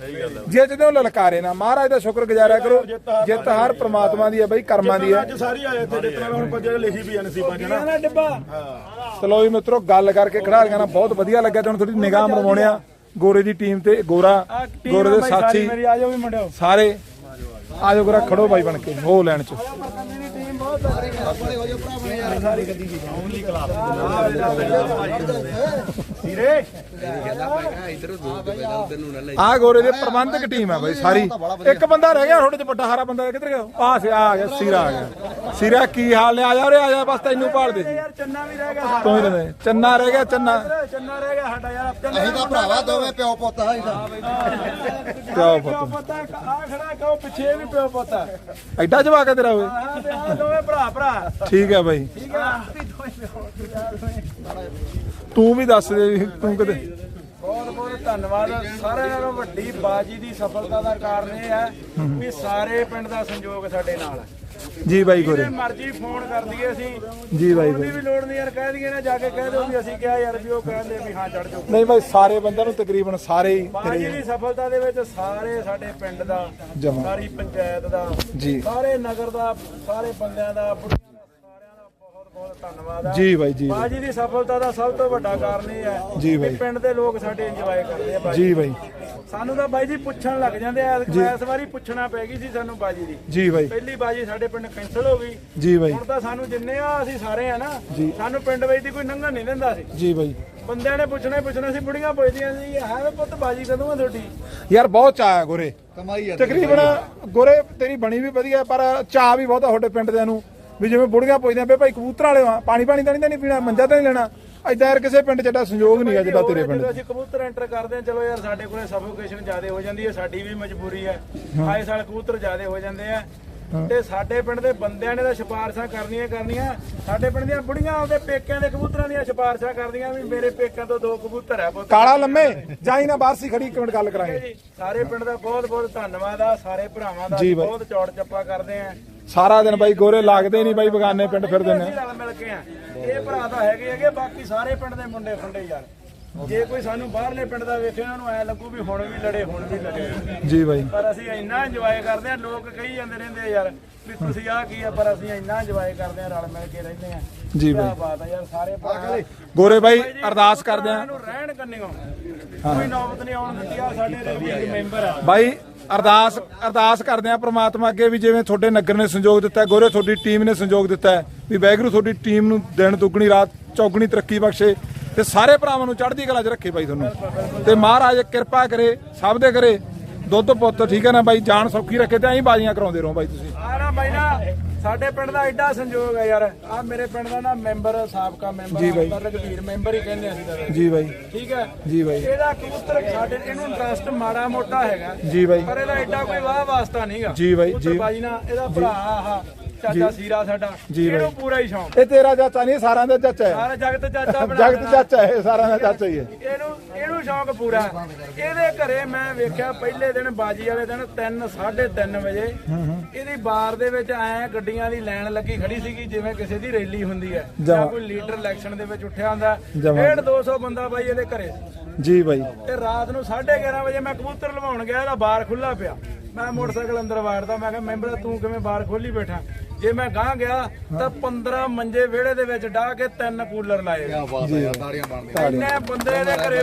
ਜੇ ਜਦੋਂ ਲਲਕਾਰੇ ਨਾ। ਮਹਾਰਾਜ ਦਾ ਸ਼ੁਕਰ ਗੁਜ਼ਾਰਿਆ ਕਰੋ ਜਿੱਤ ਹਰ ਪ੍ਰਮਾਤਮਾ ਦੀ ਹੈ ਬਾਈ ਕਰਮਾਂ ਦੀ ਹੈ ਅੱਜ ਸਾਰੀ ਆਏ ਇੱਥੇ ਜਿੱਤਣਾ ਹੁਣ ਪੰਜੇ ਲਿਖੀ ਵੀ ਆ ਨਸੀਬਾਂ ਚ ਨਾ। ਚਲੋ ਮਿੱਤਰੋ ਗੱਲ ਕਰਕੇ ਖਿਡਾਰੀਆਂ ਨਾਲ ਬਹੁਤ ਵਧੀਆ ਲੱਗਿਆ ਤੇ ਹੁਣ ਥੋੜੀ ਨਿਗਾਹ ਮਰਵਾਉਣੇ ਆ। ਗੋਰੇ ਦੀ ਟੀਮ ਤੇ ਗੋਰਾ ਗੋਰੇ ਦੇ ਸਾਥੀ ਮੇਰੀ ਆ ਜਾਓ ਵੀ ਮੁੰਡਿਓ। ਸਾਰੇ ਆਜੋ ਗੋਰਾ ਖੜੋ ਬਾਈ ਬਣ ਕੇ ਹੋ ਲੈਣ ਚ। ਆ। ਗੋਰੇ ਦੇ ਪ੍ਰਬੰਧਕ ਟੀਮ ਹੈ ਬਾਈ ਸਾਰੀ। ਇੱਕ ਬੰਦਾ ਰਹਿ ਗਿਆ ਤੁਹਾਡੇ ਚ ਵੱਡਾ ਹਾਰਾ ਬੰਦਾ ਕਿੱਧਰ ਗਿਆ ਆ ਸੀ ਆ ਗਿਆ ਸੀਰਾ ਆ ਗਿਆ। ਸੀਰਾ ਕੀ ਹਾਲ ਨੇ ਆ ਜਾ ਉਰੇ ਆ ਜਾ ਬਸ ਤੈਨੂੰ ਭਾਲਦੇ ਸੀ ਯਾਰ ਚੰਨਾ ਵੀ ਰਹਿ ਗਿਆ ਤੂੰ ਹੀ ਰਹਿੰਦੇ ਚੰਨਾ ਰਹਿ ਗਿਆ ਚੰਨਾ। ਚੰਨਾ ਰਹਿ ਗਿਆ ਸਾਡਾ ਯਾਰ। ਚੰਨਾ ਅਸੀਂ ਤਾਂ ਭਰਾਵਾ ਦੋਵੇਂ ਪਿਓ ਪੁੱਤ ਆ ਕਿਆ ਪਿਓ ਪੁੱਤ ਪਤਾ। ਆ ਖੜਾ ਕਹੋ ਪਿੱਛੇ ਵੀ ਪਿਓ ਪਤਾ ਐਡਾ ਜਵਾਕ ਹੈ ਤੇਰਾ ਓਏ। ਤੇ ਆ ਦੋਵੇਂ ਭਰਾ ਭਰਾ। ਠੀਕ ਹੈ ਬਾਈ। ਠੀਕ ਆ? ਤੂੰ ਵੀ ਦੱਸ ਦੇ ਤੂੰ ਕਿਤੇ। ਬਹੁਤ ਬਹੁਤ ਧੰਨਵਾਦ। ਸਾਰਿਆਂ ਨਾਲੋਂ ਵੱਡੀ ਬਾਜੀ ਦੀ ਸਫਲਤਾ ਦਾ ਕਾਰਨ ਇਹ ਹੈ। ਵੀ ਸਾਰੇ ਪਿੰਡ ਦਾ ਸੰਯੋਗ ਸਾਡੇ ਨਾਲ ਹੈ। ਜੀ ਬਾਈ ਗੋਰੇ ਮਰਜ਼ੀ ਫੋਨ ਕਰ ਦਈਏ ਅਸੀਂ। ਜੀ ਬਾਈ ਉਹਦੀ ਵੀ ਲੋੜ ਨਹੀਂ ਯਾਰ ਕਹਿ ਦਈਏ ਨਾ ਜਾ ਕੇ ਕਹਿ ਦਿਓ ਵੀ ਅਸੀਂ ਕਿਹਾ ਯਾਰ ਵੀ ਉਹ ਕਹਿੰਦੇ ਵੀ ਹਾਂ ਚੜ ਜਾਓ। ਨਹੀਂ ਬਾਈ ਸਾਰੇ ਬੰਦਿਆਂ ਨੂੰ ਤਕਰੀਬਨ ਸਾਰੇ ਹੀ ਬਾਜੀ ਦੀ ਸਫਲਤਾ ਦੇ ਵਿੱਚ ਸਾਰੇ ਸਾਡੇ ਪਿੰਡ ਦਾ। ਸਾਰੀ ਪੰਚਾਇਤ ਦਾ ਜੀ। ਸਾਰੇ ਨਗਰ ਦਾ ਸਾਰੇ ਬੰਦਿਆਂ ਦਾ ਬੁੜੀਆਂ ਦਾ ਸਾਰਿਆਂ ਦਾ ਬਹੁਤ ਬਹੁਤ ਧੰਨਵਾਦ ਜੀ ਬਾਈ ਜੀ ਬਾਜੀ ਦੀ ਸਫਲਤਾ ਦਾ ਸਭ ਤੋਂ ਵੱਡਾ ਕਾਰਨ ਇਹ ਹੈ ਜੀ ਬਾਈ। ਪਿੰਡ ਦੇ ਲੋਕ ਸਾਡੇ ਇੰਜੋਏ ਕਰਦੇ ਆ ਬਾਜੀ। ਜੀ ਬਾਈ। ਸਾਨੂੰ ਤਾਂ ਬਾਈ ਜੀ ਪੁੱਛਣ ਲੱਗ ਜਾਂਦੇ ਆ ਇਸ ਵਾਰੀ ਪੁੱਛਣਾ ਪੈ ਗਈ ਸੀ ਸਾਨੂੰ ਬਾਜੀ ਦੀ। ਜੀ ਬਾਈ। ਪਹਿਲੀ ਬਾਜੀ ਸਾਡੇ ਪਿੰਡ ਕੈਂਸਲ ਹੋ ਗਈ। ਜੀ ਬਾਈ। ਹੁਣ ਤਾਂ ਸਾਨੂੰ ਜਿੰਨੇ ਆ ਅਸੀਂ ਸਾਰੇ ਆ ਨਾ ਸਾਨੂੰ ਪਿੰਡ ਵਿੱਚ ਦੀ ਕੋਈ ਨੰਗਾ ਨਹੀਂ ਦਿੰਦਾ ਸੀ। ਜੀ ਬਾਈ। ਬੰਦਿਆਂ ਨੇ ਪੁੱਛਣਾ ਹੀ ਪੁੱਛਣਾ ਸੀ ਬੁੜੀਆਂ ਪੁੱਛਦੀਆਂ ਸੀ ਹੈ ਪੁੱਤ ਬਾਜੀ ਕਦੋਂ ਆ ਤੁਹਾਡੀ? ਯਾਰ ਬਹੁਤ ਚਾਹ ਹੈ ਗੋਰੇ। ਤਕਰੀਬਨ ਗੋਰੇ ਤੇਰੀ ਬਣੀ ਵੀ ਵਧੀਆ ਪਰ ਚਾਹ ਵੀ ਬਹੁਤ ਆ ਤੁਹਾਡੇ ਪਿੰਡ ਦਿਆਂ ਨੂੰ। ਵੀ ਜਿਵੇਂ ਬੁੜੀਆਂ ਪੁੱਛਦੀਆਂ ਬੇ ਭਾਈ ਕਬੂਤਰ ਵਾਲੇ ਆ ਪਾਣੀ ਪਾਣੀ ਤਾਂ ਨਹੀਂ ਪੀਣਾ ਮੰਜਾ ਤਾਂ ਨਹੀਂ ਲੈਣਾ। ਏਦਾਂ ਯਾਰ ਕਿਸੇ ਪਿੰਡ ਚ ਏਡਾ ਸੰਯੋਗ ਨਹੀਂ ਹੈ ਜਿੱਦਾਂ ਤੇਰੇ ਪਿੰਡ। ਅਸੀਂ ਕਬੂਤਰ ਐਂਟਰ ਕਰਦੇ ਹਾਂ ਚਲੋ ਯਾਰ ਸਾਡੇ ਕੋਲੇ ਸਫੋਕੇਸ਼ਨ ਜ਼ਿਆਦਾ ਹੋ ਜਾਂਦੀ ਹੈ ਸਾਡੀ ਵੀ ਮਜਬੂਰੀ ਹੈ। ਆਏ ਸਾਲ ਕਬੂਤਰ ਜ਼ਿਆਦਾ ਹੋ ਜਾਂਦੇ ਆ। ਤੇ ਸਾਡੇ ਪਿੰਡ ਦੇ ਬੰਦਿਆਂ ਨੇ ਤਾਂ ਸਿਫਾਰਸ਼ਾਂ ਕਰਨੀਆਂ ਕਰਨੀਆਂ। ਸਾਡੇ ਪਿੰਡ ਦੀਆਂ ਬੁੜੀਆਂ ਆਪਦੇ ਪੇਕਿਆਂ ਦੇ ਕਬੂਤਰਾਂ ਦੀਆਂ ਸਿਫਾਰਸ਼ਾਂ ਕਰਦੀਆਂ ਵੀ ਮੇਰੇ ਪੇਕਿਆਂ ਤੋਂ ਦੋ ਕਬੂਤਰ ਹੈ ਪੁੱਤ। ਕਾਲਾ ਲੰਮੇ ਜਾਈ ਨਾ ਬਾਹਰ ਸੀ ਖੜੀ ਇੱਕ ਮਿੰਟ ਗੱਲ ਕਰਾਂਗੇ। ਸਾਰੇ ਪਿੰਡ ਦਾ ਬਹੁਤ ਬਹੁਤ ਧੰਨਵਾਦ ਆ ਸਾਰੇ ਭਰਾਵਾਂ ਦਾ ਬਾਈ। ਬਹੁਤ ਚੌੜ ਚੱਪਾ ਕਰਦੇ ਆ। ਸਾਰਾ ਦਿਨ ਬਾਈ ਗੋਰੇ ਲੱਗਦੇ ਨਹੀਂ ਬਾਈ ਬਗਾਨੇ ਪਿੰਡ ਫਿਰਦੇ ਨੇ। ਅਸੀਂ ਰਲ ਮਿਲ ਕੇ ਆ। ਇਹ ਭਰਾ ਤਾਂ ਹੈਗੇ ਹੈਗੇ ਬਾਕੀ ਸਾਰੇ ਪਿੰਡ ਦੇ ਮੁੰਡੇ ਖੁੰਡੇ ਯਾਰ। ਜੇ ਕੋਈ ਸਾਨੂੰ ਬਾਹਰਲੇ ਪਿੰਡ ਦਾ ਵੇਖੇ ਉਹਨਾਂ ਨੂੰ ਐ ਲੱਗੂ ਵੀ ਹੁਣ ਵੀ ਲੜੇ ਹੁਣ ਵੀ ਲੜੇ। ਜੀ ਬਾਈ। ਪਰ ਅਸੀਂ ਇੰਨਾ ਇੰਜੋਏ ਕਰਦੇ ਆ ਲੋਕ ਕਹੀ ਜਾਂਦੇ ਰਹਿੰਦੇ ਆ ਯਾਰ ਵੀ ਤੁਸੀਂ ਆਹ ਕੀ ਆ ਪਰ ਅਸੀਂ ਇੰਨਾ ਇੰਜੋਏ ਕਰਦੇ ਆ ਰਲ ਮਿਲ ਕੇ ਰਹਿੰਦੇ ਆ। ਜੀ ਬਾਈ। ਬਾਤ ਆ ਯਾਰ ਸਾਰੇ ਭਰਾ। ਗੋਰੇ ਬਾਈ ਅਰਦਾਸ ਕਰਦੇ ਆ। ਨੂੰ ਰਹਿਣ ਕੰਨਿਓ। ਕੋਈ ਨੌਬਤ ਨਹੀਂ ਆਉਣ ਦਿੱਤੀ ਆ ਸਾਡੇ ਰੇਵੀ ਮੈਂਬਰ ਆ। ਬਾਈ ਅਰਦਾਸ ਅਰਦਾਸ ਕਰਦੇ ਆ ਪ੍ਰਮਾਤਮਾ ਅੱਗੇ ਵੀ ਜਿਵੇਂ ਤੁਹਾਡੇ ਨਗਰ ਨੇ ਸੰਯੋਗ ਦਿੱਤਾ ਹੈ, ਗੋਰੇ ਤੁਹਾਡੀ ਟੀਮ ਨੇ ਸੰਯੋਗ ਦਿੱਤਾ ਹੈ, ਵੀ ਵੈਗਰੂ ਤੁਹਾਡੀ ਟੀਮ ਨੂੰ ਦਿਨ ਦੁੱਗਣੀ ਰਾਤ ਚੌਗਣੀ ਤਰੱਕੀ ਬਖਸ਼ੇ ਤੇ ਸਾਰੇ ਭਰਾਵਾਂ ਨੂੰ ਚੜ੍ਹਦੀ ਕਲਾ 'ਚ ਰੱਖੇ ਬਾਈ ਤੁਹਾਨੂੰ। ਤੇ ਮਹਾਰਾਜ ਕਿਰਪਾ ਕਰੇ ਸਭ ਦੇ ਕਰੇ। ਦੁੱਧ ਪੁੱਤ ਠੀਕ ਹੈ ਨਾ ਬਾਈ? ਜਾਨ ਸੌਖੀ ਰੱਖੇ ਤੇ ਐਂ ਬਾਜ਼ੀਆਂ ਕਰਾਉਂਦੇ ਰਹੋ ਬਾਈ ਤੁਸੀਂ। ਸਾਡੇ ਪਿੰਡ ਦਾ ਐਡਾ ਸੰਯੋਗ ਹੈ ਯਾਰ। ਆ ਮੇਰੇ ਪਿੰਡ ਦਾ ਨਾ ਮੈਂਬਰ ਸਾਬਕਾ ਮੈਂਬਰ ਜੀ ਬਾਈ। ਰਘਵੀਰ ਮੈਂਬਰ ਹੀ ਕਹਿੰਦੇ ਅਸੀਂ ਤਾਂ। ਜੀ ਬਾਈ। ਠੀਕ ਹੈ? ਜੀ ਬਾਈ। ਇਹਦਾ ਕਬੂਤਰ ਸਾਡੇ ਇਹਨੂੰ ਇੰਟਰਸਟ ਮਾੜਾ ਮੋਟਾ ਹੈਗਾ। ਜੀ ਬਾਈ। ਪਰ ਇਹਦਾ ਐਡਾ ਕੋਈ ਵਾਹ ਵਾਸਤਾ ਨਹੀਂਗਾ ਜੀ ਬਾਈ, ਜੀ। ਬਾਜੀ ਨਾ ਇਹਦਾ ਭਰਾ ਆਹ ਚਾਚਾ ਸੀਰਾ ਸਾਡਾ। ਬਾਈ। ਇਹਨੂੰ ਪੂਰਾ ਹੀ ਸ਼ੌਂਕ। ਇਹ ਤੇਰਾ ਚਾਚਾ ਨਹੀਂ ਸਾਰਿਆਂ ਦਾ ਚਾਚਾ ਹੈ। ਸਾਰਾ ਜਗਤ ਚਾਚਾ ਬਣਾ ਜਗਤ ਚਾਚਾ ਹੈ ਸਾਰਿਆਂ ਦਾ ਚਾਚਾ ਹੀ ਹੈ। ਇਹਨੂੰ ਇਹਨੂੰ ਸ਼ੌਂਕ ਪੂਰਾ। ਇਹਦੇ ਘਰੇ ਮੈਂ ਵੇਖਿਆ ਪਹਿਲੇ ਦਿਨ ਬਾਜੀ ਵਾਲੇ ਦਿਨ 3 3:30 ਵਜੇ ਇਹਦੀ ਬਾਰ ਦੇ ਵਿੱਚ ਐ ਗੱਡੀਆਂ ਦੀ ਲਾਈਨ ਲੱਗੀ ਖੜੀ ਸੀਗੀ ਜਿਵੇਂ ਕਿਸੇ ਦੀ ਰੈਲੀ ਹੁੰਦੀ ਹੈ। ਜਾਂ। ਕੋਈ ਲੀਡਰ ਇਲੈਕਸ਼ਨ ਦੇ ਵਿੱਚ ਉੱਠਿਆ ਹੁੰਦਾ। ਜਮਾਂ। 1.5 200 ਬੰਦਾ ਬਾਈ ਇਹਦੇ ਘਰੇ। ਜੀ ਬਾਈ। ਤੇ ਰਾਤ ਨੂੰ 11:30 ਵਜੇ ਮੈਂ ਕਬੂਤਰ ਲਵਾਉਣ ਗਿਆ ਇਹਦਾ ਬਾਰ ਖੁੱਲਾ ਪਿਆ। ਮੈਂ ਮੋਟਰਸਾਈਕਲ ਅੰਦਰ ਵਾੜਦਾ ਮੈਂ ਕਿਹਾ ਮੈਂਬਰ ਤੂੰ ਕਿਵੇਂ ਬਾਰ ਖੋਲੀ ਬੈਠਾ? ਜੇ ਮੈਂ ਗਾਂ ਗਿਆ ਤਾਂ 15 ਮੰਜੇ ਵਿਹੜੇ ਦੇ ਵਿੱਚ ਡਾਹ ਕੇ ਤਿੰਨ ਕੂਲਰ ਲਾਏ। ਬਾਤ ਹੈ ਯਾਰ ਤਾੜੀਆਂ ਬਣਦੀਆਂ। ਇੰਨੇ ਬੰਦੇ ਦੇ ਘਰੇ